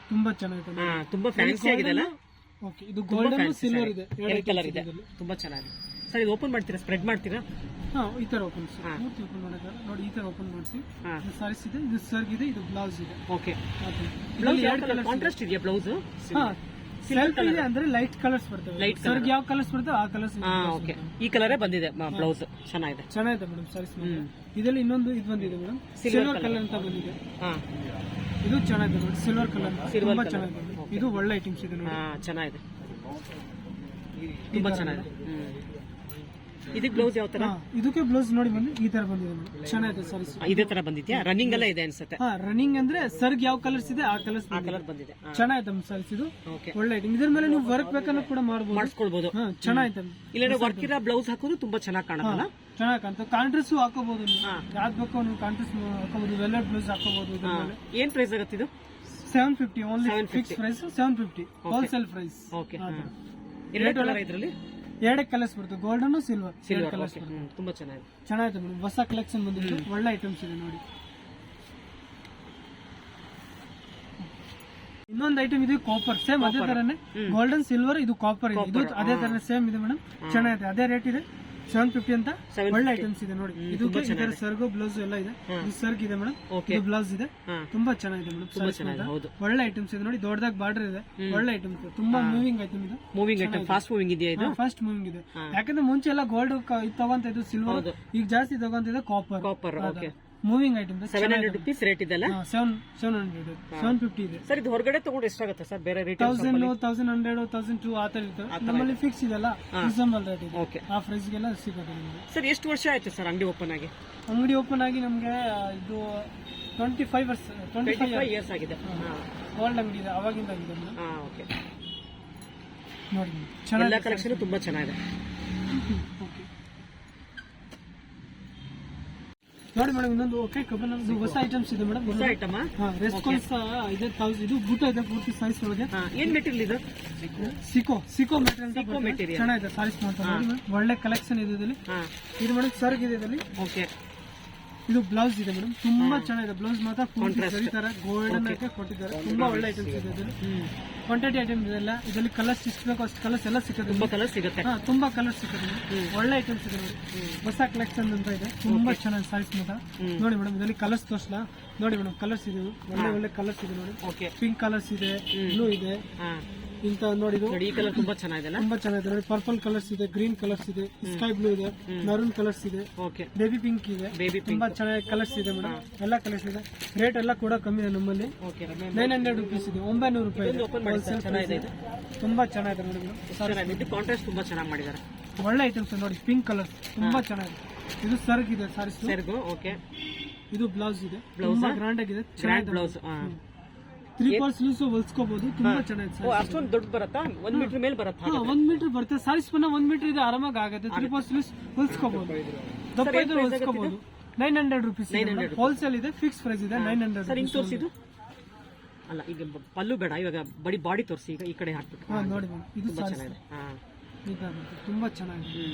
S2: ತುಂಬಾ ಚೆನ್ನಾಗಿದೆ.
S1: ತುಂಬಾ ಫ್ಯಾನ್ಸಿ ಆಗಿದೆಲ್ಲ
S2: ಓಕೆ ಇದು ಗೋಲ್ಡನ್ ಸಿಲ್ವರ್ ಇದೆ.
S1: ಎರಡು ಕಲರ್ ಇದೆ. ತುಂಬಾ ಚೆನ್ನಾಗಿದೆ. ಸರ್ ಇದು ಓಪನ್ ಮಾಡ್ತೀರಾ? ಸ್ಪ್ರೆಡ್ ಮಾಡ್ತೀರಾ?
S2: ಹಾ ಈ ತರ ಓಪನ್. ಪೂರ್ತಿ ಓಪನ್ ಮಾಡೋದಲ್ಲ ನೋಡಿ ಈ ತರ ಓಪನ್ ಮಾಡ್ತೀವಿ. ಇದು ಸಾರೀಸ್ ಇದೆ ಇದು ಸರ್ಗ್ ಇದೆ ಇದು ಬ್ಲೌಸ್ ಇದೆ.
S1: ಓಕೆ. ಬ್ಲೌಸ್ ಕಾಂಟ್ರಾಸ್ಟ್ ಇದೆಯಾ ಬ್ಲೌಸ್
S2: ಹಾ ಇದೆ ಅಂದ್ರೆ ಲೈಟ್ ಕಲರ್ಸ್ ಬರ್ತವೆ.
S1: ಲೈಟ್
S2: ಕಲರ್ ಯಾವ ಕಲರ್ಸ್ ಬರ್ತವೆ ಆ ಕಲರ್ಸ್
S1: ಹಾ ಓಕೆ ಈ ಕಲರೇ ಬಂದಿದೆ ಬ್ಲೌಸ್ ಚೆನ್ನಾಗಿದೆ.
S2: ಚೆನ್ನಾಗಿದೆ ಮೇಡಮ್ ಸಾರೀಸ್ ಇದರಲ್ಲಿ ಇನ್ನೊಂದು ಇದು ಬಂದಿದೆ ಮೇಡಮ್ ಸಿಲ್ವರ್. ಕಲರ್ ಅಂತ ಬಂದಿದೆ.
S1: ಹಾ.
S2: ಇದು ಚೆನ್ನಾಗಿದೆ ನೋಡಿ ಸಿಲ್ವರ್ ಕಲರ್ ತುಂಬಾ ಚೆನ್ನಾಗಿದೆ ಇದು ಒಳ್ಳೆ ಐಟಮ್ಸ್ ಇದೆ ನೋಡಿ.
S1: ಹಾ ಚೆನ್ನಾಗಿದೆ. ತುಂಬಾ ಚೆನ್ನಾಗಿದೆ. ಇದಕ್ಕೆ ಬ್ಲೌಸ್ ಯಾವ ತರ?
S2: ಇದಕ್ಕೆ ಬ್ಲೌಸ್ ನೋಡಿ ಬಂದು ಈ ತರ ಬಂದಿದೆ ಚೆನ್ನಾಗಿದೆ ಸಾರೀಸ್
S1: ಇದೇ ತರ ಬಂದಿದ್ಯಾ? ರನ್ನಿಂಗ್ ಎಲ್ಲ ಇದೆ ಅನ್ಸುತ್ತೆ.
S2: ಹಾ ರನ್ನಿಂಗ್ ಅಂದ್ರೆ ಸರ್ಗ್ ಯಾವ ಕಲರ್ಸ್ ಇದೆ ಆ ಕಲರ್ಸ್
S1: ಆ ಕಲರ್ ಬಂದಿದೆ
S2: ಚೆನ್ನಾಗಿದೆ ಸಾರೀಸ್ ಇದು.
S1: ಓಕೆ
S2: ಒಳ್ಳೆ ಐಟಮ್ ಇದ್ರ ಮೇಲೆ ನೀವು ವರ್ಕ್ ಬೇಕನ್ನೋ ಕೂಡ ಮಾಡ್ಬೋದು.
S1: ಮಾಡಿಸ್ಕೊಳ್ಬಹುದು
S2: ಹಾ ಚೆನ್ನಾಗಿದೆ
S1: ಇಲ್ಲ ವರ್ಕ್ ಇರೋ ಬ್ಲೌಸ್ ಹಾಕೋದು ತುಂಬಾ ಚೆನ್ನಾಗಿ ಕಾಣುತ್ತಲ್ಲ?
S2: ಚೆನ್ನಾಗಿ ಕಾಣ್ತದೆ ಕಾಂಟ್ರೆಸ್ ಹಾಕೋಬಹುದು. ಯಾವ್ದು ಬೇಕೋ ನೀವು ಕಾಂಟ್ರೆಸ್ ಹಾಕೋಬಹುದು ವೆಲ್ಲರ್ ಬ್ಲೌಸ್ ಹಾಕೋಬಹುದು
S1: ಏನ್ ಪ್ರೈಸ್ ಆಗುತ್ತೆ ಇದು?
S2: Seven fifty only fix price seven fifty wholesale price
S1: okay ಎರಡು ಕಲರ್ ಇದ್ರಲ್ಲಿ?
S2: ಎರಡೇ ಕಲರ್ಸ್ ಬರುತ್ತೆ. ಗೋಲ್ಡನ್ ಸಿಲ್ವರ್
S1: ಸಿಲ್ವರ್
S2: ಕಲರ್ಸ್
S1: ತುಂಬಾ ಚೆನ್ನಾಗಿದೆ.
S2: ಚೆನ್ನಾಗಿದೆ ಮೇಡಮ್ ಹೊಸ ಕಲೆಕ್ಷನ್ ಬಂದಿದ್ದು ಒಳ್ಳೆ ಐಟಮ್ಸ್ ಇದೆ ನೋಡಿ. ಇನ್ನೊಂದು ಐಟಮ್ ಇದು ಕಾಪರ್ ಸೇಮ್ ಅದೇ ತರನೇ ಗೋಲ್ಡನ್ ಸಿಲ್ವರ್ ಇದು ಕಾಪರ್ ಇದೆ. ಇದು ಅದೇ ತರ ಸೇಮ್ ಇದೆ ಮೇಡಮ್ ಚೆನ್ನಾಗಿದೆ. ಅದೇ ರೇಟ್ ಇದೆ. ಸೆವೆನ್ ಫಿಫ್ಟಿ ಅಂತ ಒಳ್ಳೆ ಐಟಮ್ಸ್ ಇದೆ ನೋಡಿ. ಇದು ಸರ್ಗು ಬ್ಲೌಸ್ ಎಲ್ಲ ಇದೆ. ಇದು ಸರ್ಗ್ ಇದೆ ಮೇಡಮ್ ಇದು ಬ್ಲೌಸ್ ಇದೆ. ತುಂಬಾ ಚೆನ್ನಾಗಿದೆ ಮೇಡಮ್
S1: ತುಂಬಾ ಚೆನ್ನಾಗಿದೆ. ಹೌದು.
S2: ಒಳ್ಳೆ ಐಟಮ್ಸ್ ಇದೆ ನೋಡಿ. ದೊಡ್ಡದಾಗ ಬಾರ್ಡರ್ ಇದೆ. ಒಳ್ಳೆ ಐಟಮ್ಸ್ ತುಂಬಾ ಮೂವಿಂಗ್ ಐಟಮ್ ಇದು.
S1: ಮೂವಿಂಗ್ ಐಟಮ್ ಫಾಸ್ಟ್ ಮೂವಿಂಗ್ ಇದೆಯಾ ಇದು?
S2: ಫಸ್ಟ್ ಮೂವಿಂಗ್ ಇದೆ. ಯಾಕಂದ್ರೆ ಮುಂಚೆ ಎಲ್ಲ ಗೋಲ್ಡ್ ತಗೊಂತ ಇದು ಸಿಲ್ವರ್ ಈಗ ಜಾಸ್ತಿ ತಗೊಂತಿದೆ copper
S1: copper okay
S2: moving item
S1: seven hundred rupees rate ಇದೆಲ್ಲ
S2: seven seven hundred seven fifty ಇದೆ.
S1: ಸರ್ ಇದು ಹೊರಗಡೆ ತಗೊಂಡು ಎಷ್ಟಾಗುತ್ತೆ ಸರ್ ಬೇರೆ rate
S2: thousand thousand hundred thousand two ಆ ಥರ ಇರ್ತದೆ ನಮ್ಮಲ್ಲಿ ಫಿಕ್ಸ್ ಇದೆಲ್ಲ ರೀಸನಬಲ್ ರೇಟ್ ಇದೆ.
S1: ಓಕೆ
S2: ಆ ಪ್ರೈಸ್ಗೆಲ್ಲ ಸಿಗುತ್ತೆ ನಿಮಗೆ.
S1: ಸರ್ ಎಷ್ಟು ವರ್ಷ ಆಯ್ತು ಸರ್ ಅಂಗಡಿ ಓಪನ್ ಆಗಿ?
S2: ಅಂಗಡಿ ಓಪನ್ ಆಗಿ ನಮಗೆ ಇದು ಟ್ವೆಂಟಿ ಫೈವ್ ವರ್ಷ ಟ್ವೆಂಟಿ ಫೈವ್
S1: ಇಯರ್ಸ್ ಆಗಿದೆ.
S2: ಓಲ್ಡ್ ಅಂಗಡಿ ಇದೆ ಅವಾಗಿಂದ ಆಗಿದೆ
S1: ಓಕೆ
S2: ನೋಡಿ ಚೆನ್ನಾಗಿ
S1: ಕಲೆಕ್ಷನ್ ತುಂಬಾ ಚೆನ್ನಾಗಿದೆ
S2: ಓಕೆ ನೋಡಿ ಮೇಡಮ್ ಇನ್ನೊಂದು ಓಕೆ ಕಬ್ಬನ್ ನಮ್ದು ಹೊಸ ಐಟಮ್ಸ್ ಇದೆ ಮೇಡಮ್
S1: ಹೊಸ ಐಟಮ್
S2: ರೆಸ್ಪಾನ್ಸ್ ಇದೆ ತೌಸ್ ಇದು ಬೂಟ ಇದೆ ಪೂರ್ತಿ ಸೈಜ್ ಒಳಗೆ.
S1: ಏನ್ ಮೆಟೀರಿಯಲ್ ಇದು?
S2: ಸಿಕೋ ಸಿಕೋ ಮೆಟೀರಿಯಲ್
S1: ಸಿಕೋ ಮೆಟೀರಿಯಲ್
S2: ಚೆನ್ನಾಗಿದೆ ಸಾರೀಸ್ ಮಾಡ್ತಾರೆ ಒಳ್ಳೆ ಕಲೆಕ್ಷನ್ ಇದೆ ಇದರಲ್ಲಿ. ಇದು ಮೇಡಮ್ ಸರ್ಗ್ ಇದೆ ಇದರಲ್ಲಿ.
S1: ಓಕೆ
S2: ಇದು ಬ್ಲೌಸ್ ಇದೆ ಮೇಡಮ್ ತುಂಬಾ ಚೆನ್ನಾಗಿದೆ. ಬ್ಲೌಸ್ ಮಾತ್ರ ಪೂರ್ತಿ ತರ ಗೋಲ್ಡನ್ ಆಗಿ ಕೊಟ್ಟಿದ್ದಾರೆ. ತುಂಬಾ ಒಳ್ಳೆ ಐಟಮ್ಸ್ ಇದೆ ಇದರಲ್ಲಿ ಕ್ವಾಂಟಿಟಿ ಐಟಮ್ ಇದೆಲ್ಲ. ಇದರಲ್ಲಿ ಕಲರ್ಸ್ ಎಷ್ಟು ಬೇಕು ಅಷ್ಟು ಕಲರ್ಸ್ ಎಲ್ಲ ಸಿಗುತ್ತೆ.
S1: ತುಂಬಾ ಕಲರ್ ಸಿಗುತ್ತೆ.
S2: ಹಾ ತುಂಬಾ ಕಲರ್ಸ್ ಸಿಗುತ್ತೆ ಒಳ್ಳೆ ಐಟಮ್ಸ್ ಇದೆ ನೋಡಿ ಹೊಸ ಕಲೆಕ್ಷನ್ ಅಂತ ಇದೆ. ತುಂಬಾ ಚೆನ್ನಾಗಿ ಸಾಲ್ಸ್ ಮಾತ್ರ. ನೋಡಿ ಮೇಡಮ್ ಇದರಲ್ಲಿ ಕಲರ್ಸ್ ತೋರಿಸಲ? ನೋಡಿ ಮೇಡಮ್ ಕಲರ್ಸ್ ಇದೆ. ಒಳ್ಳೆ ಒಳ್ಳೆ ಕಲರ್ಸ್ ಇದೆ ನೋಡಿ. ಪಿಂಕ್ ಕಲರ್ಸ್ ಇದೆ ಬ್ಲೂ ಇದೆ. ಇಂತ
S1: ನೋಡಿ ಈ ಕಲರ್ ತುಂಬಾ ಚೆನ್ನಾಗಿದೆ
S2: ತುಂಬಾ ಚೆನ್ನಾಗಿದೆ. ನೋಡಿ ಪರ್ಪಲ್ ಕಲರ್ಸ್ ಇದೆ ಗ್ರೀನ್ ಕಲರ್ಸ್ ಇದೆ ಸ್ಕೈ ಬ್ಲೂ ಇದೆ ಮರೂನ್ ಕಲರ್ಸ್ ಇದೆ.
S1: ಓಕೆ
S2: ಬೇಬಿ ಪಿಂಕ್ ಇದೆ.
S1: ಬೇಬಿ
S2: ತುಂಬಾ ಚೆನ್ನಾಗಿ ಕಲರ್ಸ್ ಇದೆ ಮೇಡಮ್ ಎಲ್ಲ ಕಲರ್ಸ್ ಇದೆ. ರೇಟ್ ಎಲ್ಲ ಕೂಡ ಕಮ್ಮಿ ಇದೆ ನಮ್ಮಲ್ಲಿ. ನೈನ್ ಹಂಡ್ರೆಡ್ ರುಪೀಸ್ ಇದೆ. ಒಂಬೈನೂರು ರೂಪಾಯಿ ತುಂಬಾ ಚೆನ್ನಾಗಿದೆ ನೋಡಿ ಮೇಡಮ್
S1: ಕಾಂಟ್ರಾಸ್ಟ್ ತುಂಬಾ ಚೆನ್ನಾಗಿ ಮಾಡಿದ್ದಾರೆ.
S2: ಒಳ್ಳೆ ಐಟಮ್ಸ್ ನೋಡಿ ಪಿಂಕ್ ಕಲರ್ ತುಂಬಾ ಚೆನ್ನಾಗಿದೆ. ಇದು ಸರ್ಗ್ ಇದೆ ಸಾರಿ
S1: ಸೆರ್ಗು ಓಕೆ
S2: ಇದು ಬ್ಲೌಸ್ ಇದೆ. ಬ್ಲೌಸ್ ಗ್ರಾಂಡ್ ಆಗಿದೆ.
S1: Grand blouse
S2: three four sleeves ಹೊಲ್ಸ್ಕೋಬಹುದು ತುಂಬಾ ಚೆನ್ನಾಗಿದೆ
S1: ಓ ಅಷ್ಟೊಂದು ದೊಡ್ಡ ಬರುತ್ತಾ? ಒಂದ್ ಮೀಟರ್ ಮೇಲೆ ಬರುತ್ತಾ
S2: ಹಾ ಒಂದ್ ಮೀಟರ್ ಬರುತ್ತೆ. ಸಾರೀಸ್ ಸ್ಪನ್ನ ಒಂದ್ ಮೀಟರ್ ಇದೆ ಆರಾಮಾಗಿ ಆಗುತ್ತೆ. ತ್ರೀ ಫೋರ್ ಲೂಸ್ ಹೊಲ್ಸ್ಕೋಬಹುದು ದಪ್ಪ ಇದ್ರೆ ಹೊಲ್ಸ್ಕೋಬಹುದು ನೈನ್ ಹಂಡ್ರೆಡ್ ರುಪೀಸ್ ಹೋಲ್ಸೇಲ್ ಇದೆ? ಫಿಕ್ಸ್ ಪ್ರೈಸ್ ಇದೆ. ನೈನ್ ಹಂಡ್ರೆಡ್
S1: ಸರ್ ಹಿಂಗ್ ತೋರಿಸಿದ್ದು? ಅಲ್ಲ ಈಗ ಪಲ್ಲು ಬೇಡ ಇವಾಗ ಬಡಿ ಬಾಡಿ ತೋರಿಸಿ ಈಗ ಈ ಕಡೆ ಹಾಕ್ಬಿಟ್ಟು.
S2: ಹಾ ನೋಡಿ ಇದು
S1: ತುಂಬಾ ಚೆನ್ನಾಗಿದೆ.
S2: ತುಂಬಾ ಚೆನ್ನಾಗಿದೆ.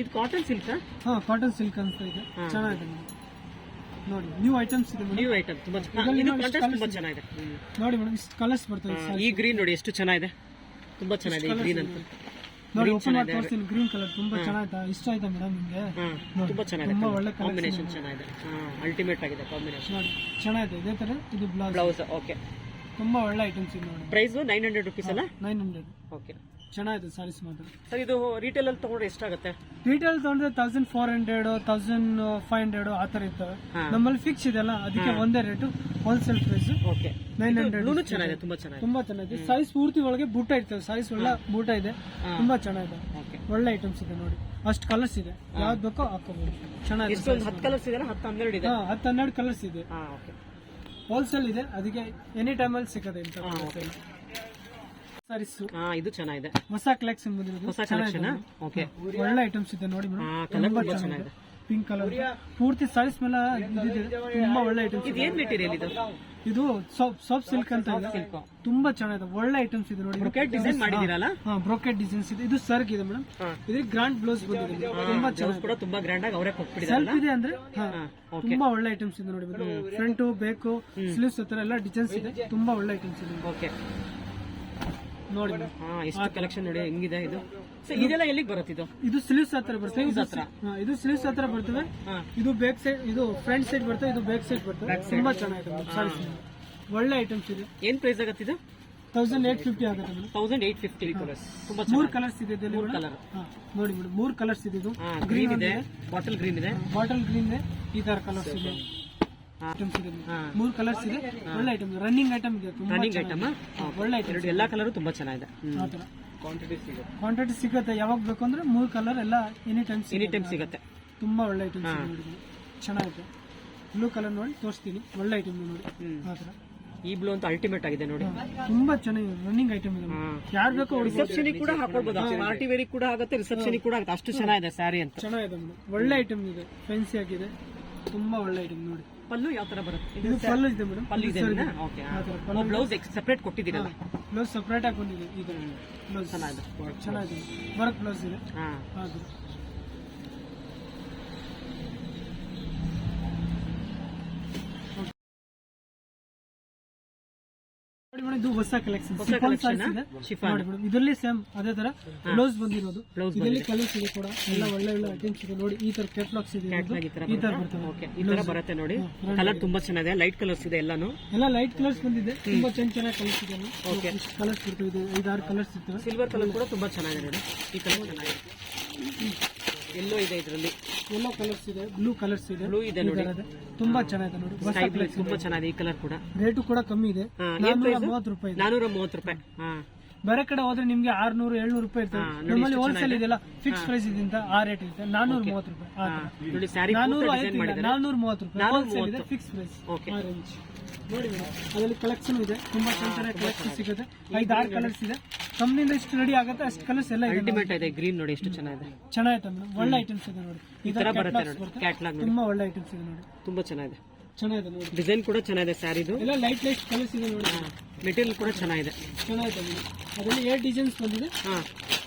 S1: ಇದು ಕಾಟನ್ ಸಿಲ್ಕ್
S2: ಹಾ ಕಾಟನ್ ಸಿಲ್ಕ್ ಅಂತ ಇದೆ ಚೆನ್ನಾಗಿದೆ ನೋಡಿ ನ್ಯೂ ಐಟಮ್ಸ್ ಇದೆ ಮೇಡಮ್.
S1: ನ್ಯೂ ಐಟಮ್ ತುಂಬಾ ಹಾ, ಇದು ತುಂಬಾ ಚೆನ್ನಾಗಿದೆ. ಹ್ಮ್.
S2: ನೋಡಿ ಮೇಡಮ್ ಇಷ್ಟು ಕಲರ್ಸ್ ಬರ್ತದೆ
S1: ಹಾ, ಈ ಗ್ರೀನ್ ನೋಡಿ ಎಷ್ಟು ಚೆನ್ನಾಗಿದೆ. ತುಂಬಾ ಚೆನ್ನಾಗಿದೆ ಈ ಗ್ರೀನ್ ಅಂತ.
S2: ನೋಡಿ ಓಪನ್ ಮಾಡಿ ತೋರಿಸ್ತೀನಿ ಗ್ರೀನ್ ಕಲರ್ ತುಂಬಾ ಚೆನ್ನಾಗಿದೆ ಇಷ್ಟ ಆಯ್ತಾ ಮೇಡಮ್ ನಿಮಗೆ?
S1: ಹಾ
S2: ನೋಡಿ,
S1: ತುಂಬಾ ಚೆನ್ನಾಗಿದೆ
S2: ತುಂಬಾ ಒಳ್ಳೆ
S1: ಕಾಂಬಿನೇಷನ್ ಚೆನ್ನಾಗಿದೆ. ಅಲ್ಟಿಮೇಟ್ ಆಗಿದೆ ಕಾಂಬಿನೇಷನ್
S2: ನೋಡಿ ಚೆನ್ನಾಗಿದೆ ಇದೇ ತರ ಇದು ಬ್ಲೌಸ್
S1: ಬ್ಲೌಸ್ ಓಕೆ
S2: ತುಂಬಾ ಒಳ್ಳೆ ಐಟಮ್ಸ್ ಇದೆ ನೋಡಿ.
S1: ಪ್ರೈಸ್ ನೈನ್ ಹಂಡ್ರೆಡ್ ರುಪೀಸ್ ಅಲ್ಲ?
S2: ನೈನ್ ಹಂಡ್ರೆಡ್
S1: ಓಕೆ
S2: ಚೆನ್ನಾಗಿದೆ ಸಾರೀಸ್ ಮಾತ್ರ.
S1: ಸರ್ ಇದು ರೀಟೇಲ್ ಅಲ್ಲಿ ತಗೊಂಡ್ರೆ ಎಷ್ಟಾಗುತ್ತೆ?
S2: ರೀಟೇಲ್ ತಗೊಂಡ್ರೆ thousand four hundred thousand five hundred ಆ ತರ ಇರ್ತವೆ. ನಮ್ಮಲ್ಲಿ ಫಿಕ್ಸ್ ಇದೆಲ್ಲ ಅದಕ್ಕೆ ಒಂದೇ rate wholesale price
S1: okay
S2: nine hundred
S1: ಚೆನ್ನಾಗಿದೆ ತುಂಬಾ ಚೆನ್ನಾಗಿದೆ.
S2: ತುಂಬಾ ಚೆನ್ನಾಗಿದೆ. ಸೈಜ್ ಪೂರ್ತಿ ಒಳಗೆ ಬೂಟ ಇರ್ತವೆ ಸೈಜ್ ಒಳ್ಳೆ ಬೂಟ ಇದೆ. ತುಂಬಾ ಚೆನ್ನಾಗಿದೆ. ಒಳ್ಳೆ ಐಟಮ್ಸ್ ಇದೆ ನೋಡಿ. ಅಷ್ಟು ಕಲರ್ಸ್ ಇದೆ. ಯಾವ್ದು ಬೇಕೋ ಹಾಕೋಬಹುದು ಚೆನ್ನಾಗಿದೆ
S1: ಹತ್ತು ಕಲರ್ಸ್ ಇದೆ ಹತ್ತು ಹನ್ನೆರಡು ಇದೆ.
S2: ಹಾ ಹತ್ತು ಹನ್ನೆರಡು ಕಲರ್ಸ್ ಇದೆ. ಹೋಲ್ಸೇಲ್ ಇದೆ ಅದಕ್ಕೆ ಎನಿ ಟೈಮಲ್ಲಿ ಸಿಗುತ್ತೆ ಇಂಥ ಸಾರೀಸ್.
S1: ಹಾ ಇದು ಚೆನ್ನಾಗಿದೆ.
S2: ಹೊಸ ಕಲೆಕ್ಷನ್ ಬಂದಿರೋದು.
S1: ಹೊಸ ಕಲೆಕ್ಷನ್ ಓಕೆ
S2: ಒಳ್ಳೆ ಐಟಮ್ಸ್ ಇದೆ ನೋಡಿ ಮೇಡಮ್. ತುಂಬಾ ಚೆನ್ನಾಗಿದೆ. ಪಿಂಕ್ ಕಲರ್ ಪೂರ್ತಿ ಸಾರೀಸ್ ಮೇಲೆ ತುಂಬಾ ಒಳ್ಳೆ ಐಟಮ್ಸ್
S1: ಇದು. ಏನ್ ಮೆಟೀರಿಯಲ್ ಇದು?
S2: ಇದು ಸೋಪ್ ಸೋಪ್ ಸಿಲ್ಕ್ ಅಂತ ಇದೆ.
S1: ಸಿಲ್ಕ್
S2: ತುಂಬಾ ಚೆನ್ನಾಗಿದೆ. ಒಳ್ಳೆ ಐಟಮ್ಸ್ ಇದೆ ನೋಡಿ.
S1: ಬ್ರೋಕೆಟ್ ಡಿಸೈನ್ ಮಾಡಿದಿರಲ್ಲ
S2: ಹಾ ಬ್ರೋಕೆಟ್ ಡಿಸೈನ್ಸ್ ಇದೆ. ಇದು ಸರ್ಗ್ ಇದೆ ಮೇಡಮ್. ಇದು ಗ್ರಾಂಡ್ ಬ್ಲೌಸ್ ಬಂದಿದೆ. ತುಂಬಾ
S1: ಚೆನ್ನಾಗಿ ಕೂಡ ತುಂಬಾ ಗ್ರ್ಯಾಂಡ್ ಆಗಿ ಅವರೇ ಕೊಟ್ಬಿಟ್ಟಿದಾರಲ್ಲ
S2: ಸೆಲ್ಫ್ ಇದೆ ಅಂದ್ರೆ ತುಂಬಾ ಒಳ್ಳೆ ಐಟಮ್ಸ್ ಇದೆ ನೋಡಿ ಫ್ರಂಟ್ ಬೇಕು ಸ್ಲೀವ್ಸ್ ಹತ್ರ ಎಲ್ಲ ಡಿಸೈನ್ಸ್ ಇದೆ. ತುಂಬಾ ಒಳ್ಳೆ ಐಟಮ್ಸ್ ಇದೆ.
S1: ಓಕೆ
S2: ನೋಡಿ.
S1: ಹಾ ಎಷ್ಟು ಕಲೆಕ್ಷನ್ ನೋಡಿ ಹೆಂಗಿದೆ ಇದು. ಸೊ ಇದೆಲ್ಲ ಎಲ್ಲಿಗೆ ಬರುತ್ತೆ ಇದು?
S2: ಇದು ಸ್ಲೀವ್ಸ್ ಹತ್ರ ಬರುತ್ತೆ. ಇದು
S1: ಹತ್ರ.
S2: ಹಾ, ಇದು ಸ್ಲೀವ್ಸ್ ಹತ್ರ ಬರ್ತವೆ
S1: ಹಾ.
S2: ಇದು ಬ್ಯಾಕ್ ಸೈಡ್ ಇದು ಫ್ರಂಟ್ ಸೈಡ್ ಬರ್ತವೆ ಇದು ಬ್ಯಾಕ್ ಸೈಡ್ ಬರ್ತವೆ ತುಂಬಾ ಚೆನ್ನಾಗಿದೆ. ಸಾರೀಸ್ ಒಳ್ಳೆ ಐಟಮ್ಸ್ ಇದೆ.
S1: ಏನ್ ಪ್ರೈಸ್ ಆಗುತ್ತೆ ಇದು?
S2: ತೌಸಂಡ್ ಏಟ್ ಫಿಫ್ಟಿ ಆಗುತ್ತೆ ಮೇಡಮ್
S1: ತೌಸಂಡ್ ಏಟ್ ಫಿಫ್ಟಿ ತುಂಬಾ
S2: ಮೂರ್
S1: ಚೆನ್ನಾಗಿ
S2: ಕಲರ್ಸ್ ಇದೆ ಇದರಲ್ಲಿ ಹಾ, ನೋಡಿ ಮೇಡಮ್ ಮೂರ್ ಕಲರ್ಸ್ ಇದೆ ಇದು.
S1: ಹಾ ಗ್ರೀನ್ ಇದೆ ಬಾಟಲ್ ಗ್ರೀನ್ ಇದೆ.
S2: ಬಾಟಲ್ ಗ್ರೀನ್ ಇದೆ. ಈ ತರ ಕಲರ್ಸ್ ಇದೆ. ಐಟಮ್ಸ್ ಇದೆ.
S1: ಹಾ.
S2: ಕಲರ್ಸ್ ಇದೆ. ಒಳ್ಳೆ ಐಟಮ್ ರನ್ನಿಂಗ್ ಐಟಮ್ ಇದೆ. ತುಂಬಾ
S1: ರನ್ನಿಂಗ್ ಐಟಮ್
S2: ಒಳ್ಳೆ ಐಟಮ್
S1: ಎರಡು ಎಲ್ಲಾ ಕಲರ್ ತುಂಬಾ ಚೆನ್ನಾಗಿದೆ.
S2: ಆ ಕ್ವಾಂಟಿಟಿ ಸಿಗುತ್ತೆ. ಯಾವಾಗ ಬೇಕು ಅಂದ್ರೆ ಮೂರು ಕಲರ್ ಎಲ್ಲ ಎನಿ ಟೈಮ್
S1: ಎನಿ ಟೈಮ್ ಸಿಗುತ್ತೆ.
S2: ತುಂಬಾ ಒಳ್ಳೆ ಐಟಮ್ ಇದೆ ನೋಡಿ ಚೆನ್ನಾಗಿದೆ. ಬ್ಲೂ ಕಲರ್ ನೋಡಿ ತೋರಿಸ್ತೀನಿ. ಒಳ್ಳೆ ಐಟಮ್ ನೋಡಿ. ಆ
S1: ಈ ಬ್ಲೂ ಅಂತ ಅಲ್ಟಿಮೇಟ್ ಆಗಿದೆ ನೋಡಿ.
S2: ತುಂಬಾ ಚೆನ್ನಾಗಿದೆ. ರನ್ನಿಂಗ್ ಐಟಮ್ ಇದೆ. ಯಾರು ಬೇಕೋ ಹುಡುಗ
S1: ರಿಸೆಪ್ಷನ್ ಕೂಡ ಹಾಕೊಳ್ಬಹುದು ಪಾರ್ಟಿ ವೇರಿ ಕೂಡ ಆಗುತ್ತೆ. ರಿಸೆಪ್ಷನ್ ಕೂಡ ಆಗುತ್ತೆ. ಅಷ್ಟು ಚೆನ್ನಾಗಿದೆ ಸ್ಯಾರಿ ಅಂತ.
S2: ಚೆನ್ನಾಗಿದೆ ಒಳ್ಳೆ ಐಟಮ್ ಇದೆ. ಫ್ಯಾನ್ಸಿ ಆಗಿದೆ. ತುಂಬಾ ಒಳ್ಳೆ ಐಟಮ್ ನೋಡಿ.
S1: ಪಲ್ಲು ಯಾವ ತರ ಬರುತ್ತೆ?
S2: ಇದು ಪಲ್ಲು ಇದೆ ಮೇಡಮ್.
S1: ಪಲ್ಲು ಇದೆ ಓಕೆ. ಬ್ಲೌಸ್ ಸೆಪರೇಟ್ ಕೊಟ್ಟಿದ್ದೀರಲ್ಲ?
S2: ಬ್ಲೌಸ್ ಸಪ್ರೇಟ್ ಆಗಿ ಬಂದಿದೆ. ಇದು ಬ್ಲೌಸ್
S1: ಚೆನ್ನಾಗಿದೆ.
S2: ಚೆನ್ನಾಗಿದೆ. ವರ್ಕ್ ಬ್ಲೌಸ್ ಇದೆ.
S1: ಹಾ.
S2: ಅದು ನೋಡಿ ಮೇಡಮ್ ಇದು ಹೊಸ ಕಲೆಕ್ಷನ್
S1: ಹೊಸ collection ಆ? ಶಿಫಾನ್.
S2: ನೋಡಿ ಮೇಡಮ್ ಇದರಲ್ಲಿ ಸೇಮ್ ಅದೇ ತರ ಬ್ಲೌಸ್ ಬಂದಿರೋದು.
S1: Blouse
S2: ಇದರಲ್ಲಿ ಕಲರ್ಸ್ ಇದೆ ಕೂಡ. ಎಲ್ಲ ಒಳ್ಳೆ ಒಳ್ಳೆ ಐಟಮ್ಸ್ ಇದೆ. ನೋಡಿ ಈ ತರ ಕೆಟ್ಲಾಕ್ಸ್ ಇದೆ ಇರೋದು.
S1: ಈ ತರ
S2: ಈ ತರ
S1: ಬರುತ್ತೆ? ಓಕೆ ಈ ತರ ಬರುತ್ತೆ ನೋಡಿ. ಕಲರ್ ತುಂಬಾ ಚೆನ್ನಾಗಿದೆ. ಲೈಟ್ ಕಲರ್ಸ್ ಇದೆ ಎಲ್ಲಾನು.
S2: ಎಲ್ಲ ಲೈಟ್ ಕಲರ್ಸ್ ಬಂದಿದೆ. ತುಂಬಾ ಚೆನ್ನ ಚೆನ್ನಾಗಿ ಕಲರ್ಸ್ ಇದೆ
S1: Okay.
S2: ಕಲರ್ಸ್ ಬರ್ತವೆ ಇದು. ಐದಾರು ಕಲರ್ಸ್ ಇರ್ತವೆ.
S1: ಸಿಲ್ವರ್ ಕಲರ್ ಕೂಡ ತುಂಬಾ ಚೆನ್ನಾಗಿದೆ ನೋಡಿ. ಈ ಕಲರ್ ಚೆನ್ನಾಗಿದೆ. ಎಲ್ಲೋ ಇದೆ ಇದರಲ್ಲಿ.
S2: ಎಲ್ಲೋ ಕಲರ್ಸ್ ಇದೆ ಬ್ಲೂ ಕಲರ್ಸ್ ಇದೆ.
S1: ಬ್ಲೂ ಇದೆ ನೋಡಿ.
S2: ತುಂಬಾ ಚೆನ್ನಾಗಿದೆ ನೋಡಿ.
S1: ಸ್ಕೈ ಬ್ಲೂ ತುಂಬಾ ಚೆನ್ನಾಗಿದೆ ಈ ಕಲರ್ ಕೂಡ.
S2: ರೇಟು ಕೂಡ ಕಮ್ಮಿ ಇದೆ.
S1: price?
S2: ಮೂವತ್ತು ರೂಪಾಯಿ
S1: ನಾನೂರ ಮೂವತ್ತು ರೂಪಾಯಿ. ಹಾ.
S2: ಬೇರೆ ಕಡೆ ಹೋದ್ರೆ ನಿಮ್ಗೆ ಆರ್ನೂರು ಏಳ್ನೂರು ರೂಪಾಯಿ ಇರ್ತದೆ. ನಮ್ಮಲ್ಲಿ ಹೋಲ್ಸೇಲ್ ಇದೆಯಲ್ಲ ಫಿಕ್ಸ್ ಪ್ರೈಸ್ ಇದೆಂತ ಆ ರೇಟ್ ಇರುತ್ತೆ. ನಾನೂರ ಮೂವತ್ತು ರೂಪಾಯಿ ಆ ತರ. ನಾನೂರು
S1: ಮಾಡಿದ್ದಾರೆ.
S2: ಮೂವತ್ತು ರೂಪಾಯಿ.
S1: ನಾನೂರ
S2: ಹೋಲ್ಸೇಲ್ ಇದೆ ಫಿಕ್ಸ್ ಪ್ರೈಸ್
S1: Okay.
S2: ಆ ರೇಂಜ್ ನೋಡಿ ಮೇಡಮ್ ಅದರಲ್ಲಿ ಕಲೆಕ್ಷನ್ ಇದೆ. ತುಂಬಾ ಚೆನ್ನಾಗಿ ಕಲೆಕ್ಷನ್ ಸಿಗುತ್ತೆ. ಐದು ಆರು ಕಲರ್ಸ್ ಇದೆ. ಕಂಪ್ನಿಯಿಂದ ಎಷ್ಟು ರೆಡಿ ಆಗುತ್ತೆ ಅಷ್ಟು ಕಲರ್ಸ್ ಎಲ್ಲ ಇದೆ
S1: ಇದೆ ಗ್ರೀನ್ ನೋಡಿ ಎಷ್ಟು ಚೆನ್ನಾಗಿದೆ.
S2: ಚೆನ್ನಾಗಿದೆ ಮೇಡಮ್ ಒಳ್ಳೆ ಐಟಮ್ಸ್ ಇದೆ ನೋಡಿ.
S1: ಈ ತರ ಬರುತ್ತೆ ನೋಡಿ ಕ್ಯಾಟ್ಲಾಗ್ ನೋಡಿ.
S2: ತುಂಬಾ ಒಳ್ಳೆ ಐಟಮ್ಸ್ ಇದೆ ನೋಡಿ.
S1: ತುಂಬಾ ಚೆನ್ನಾಗಿದೆ.
S2: ಚೆನ್ನಾಗಿದೆ ನೋಡಿ.
S1: ಡಿಸೈನ್ ಕೂಡ ಚೆನ್ನಾಗಿದೆ ಸ್ಯಾರಿದು
S2: ಎಲ್ಲ ಲೈಟ್ ಲೈಟ್ ಕಲರ್ಸ್ ಇದೆ ನೋಡಿ.
S1: ಮೆಟೀರಿಯಲ್ ಕೂಡ ಚೆನ್ನಾಗಿದೆ.
S2: ಚೆನ್ನಾಗಿದೆ ಅದರಲ್ಲಿ ಏಟ್ ಡಿಸೈನ್ಸ್ ಬಂದಿದೆ.
S1: ಹಾ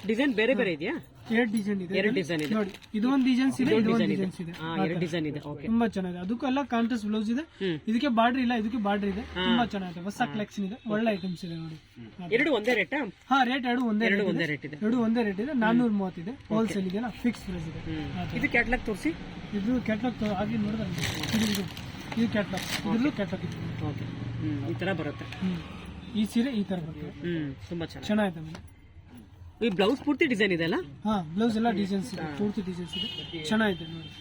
S1: ಡಿಸೈನ್ ಬೇರೆ ಬೇರೆ ಇದೆಯಾ?
S2: ಎರಡು ಡಿಸೈನ್ ಇದೆ.
S1: ಎರಡು ಡಿಸೈನ್ ಇದೆ.
S2: ನೋಡಿ ಇದು ಒಂದು ಡಿಸೈನ್ಸ್ ಇದೆ ಇದು ಒಂದು ಡಿಸೈನ್ಸ್ ಇದೆ.
S1: ಎರಡು ಡಿಸೈನ್ ಇದೆ. ಓಕೆ
S2: ತುಂಬಾ ಚೆನ್ನಾಗಿದೆ. ಅದಕ್ಕೂ ಎಲ್ಲ ಕಾಂಟ್ರಾಸ್ಟ್ ಬ್ಲೌಸ್ ಇದೆ. ಇದಕ್ಕೆ ಬಾರ್ಡರ್ ಇಲ್ಲ ಇದಕ್ಕೆ ಬಾರ್ಡರ್ ಇದೆ. ತುಂಬಾ ಚೆನ್ನಾಗಿದೆ. ಹೊಸ ಕಲೆಕ್ಷನ್ ಇದೆ. ಒಳ್ಳೆ ಐಟಮ್ಸ್ ಇದೆ ನೋಡಿ.
S1: ಎರಡು ಒಂದೇ ರೇಟ್
S2: ಹಾ ರೇಟ್ ಎರಡು ಒಂದೇ
S1: ಎರಡು ಒಂದೇ ರೇಟ್ ಇದೆ.
S2: ಎರಡು ಒಂದೇ ರೇಟ್ ಇದೆ. ನಾನ್ನೂರ ಮೂವತ್ತಿದೆ. ಹೋಲ್ಸೇಲ್ ಇದೆಯಲ್ಲ ಫಿಕ್ಸ್ ಪ್ರೈಸ್ ಇದೆ.
S1: ಇದು ಕ್ಯಾಟ್ಲಾಗ್ ತೋರಿಸಿ?
S2: ಇದು ಕ್ಯಾಟ್ಲಾಗ್ ಆಗಿ ನೋಡಿದ್ರೆ ಇದು ಇದು ಇದು ಕೆಟ್ಟ ಇದ್ರಲ್ಲೂ
S1: ಓಕೆ ಹ್ಮ್ ಈ ಥರ ಬರುತ್ತೆ.
S2: ಹ್ಮ್. ಈ ಸೀರೆ ಈ ಥರ ಬರುತ್ತೆ.
S1: ಹ್ಞೂ ತುಂಬಾ ಚೆನ್ನಾಗಿ
S2: ಚೆನ್ನಾಗಿದೆ ಮೇಡಮ್.
S1: ಈ ಬ್ಲೌಸ್ ಪೂರ್ತಿ ಡಿಸೈನ್ ಇದೆ ಅಲ್ಲ?
S2: ಹಾಂ ಬ್ಲೌಸ್ ಎಲ್ಲ ಡಿಸೈನ್ಸ್ ಇದೆ. ಪೂರ್ತಿ ಡಿಸೈನ್ಸ್ ಇದೆ. ಚೆನ್ನಾಗಿದೆ ನೋಡಿ.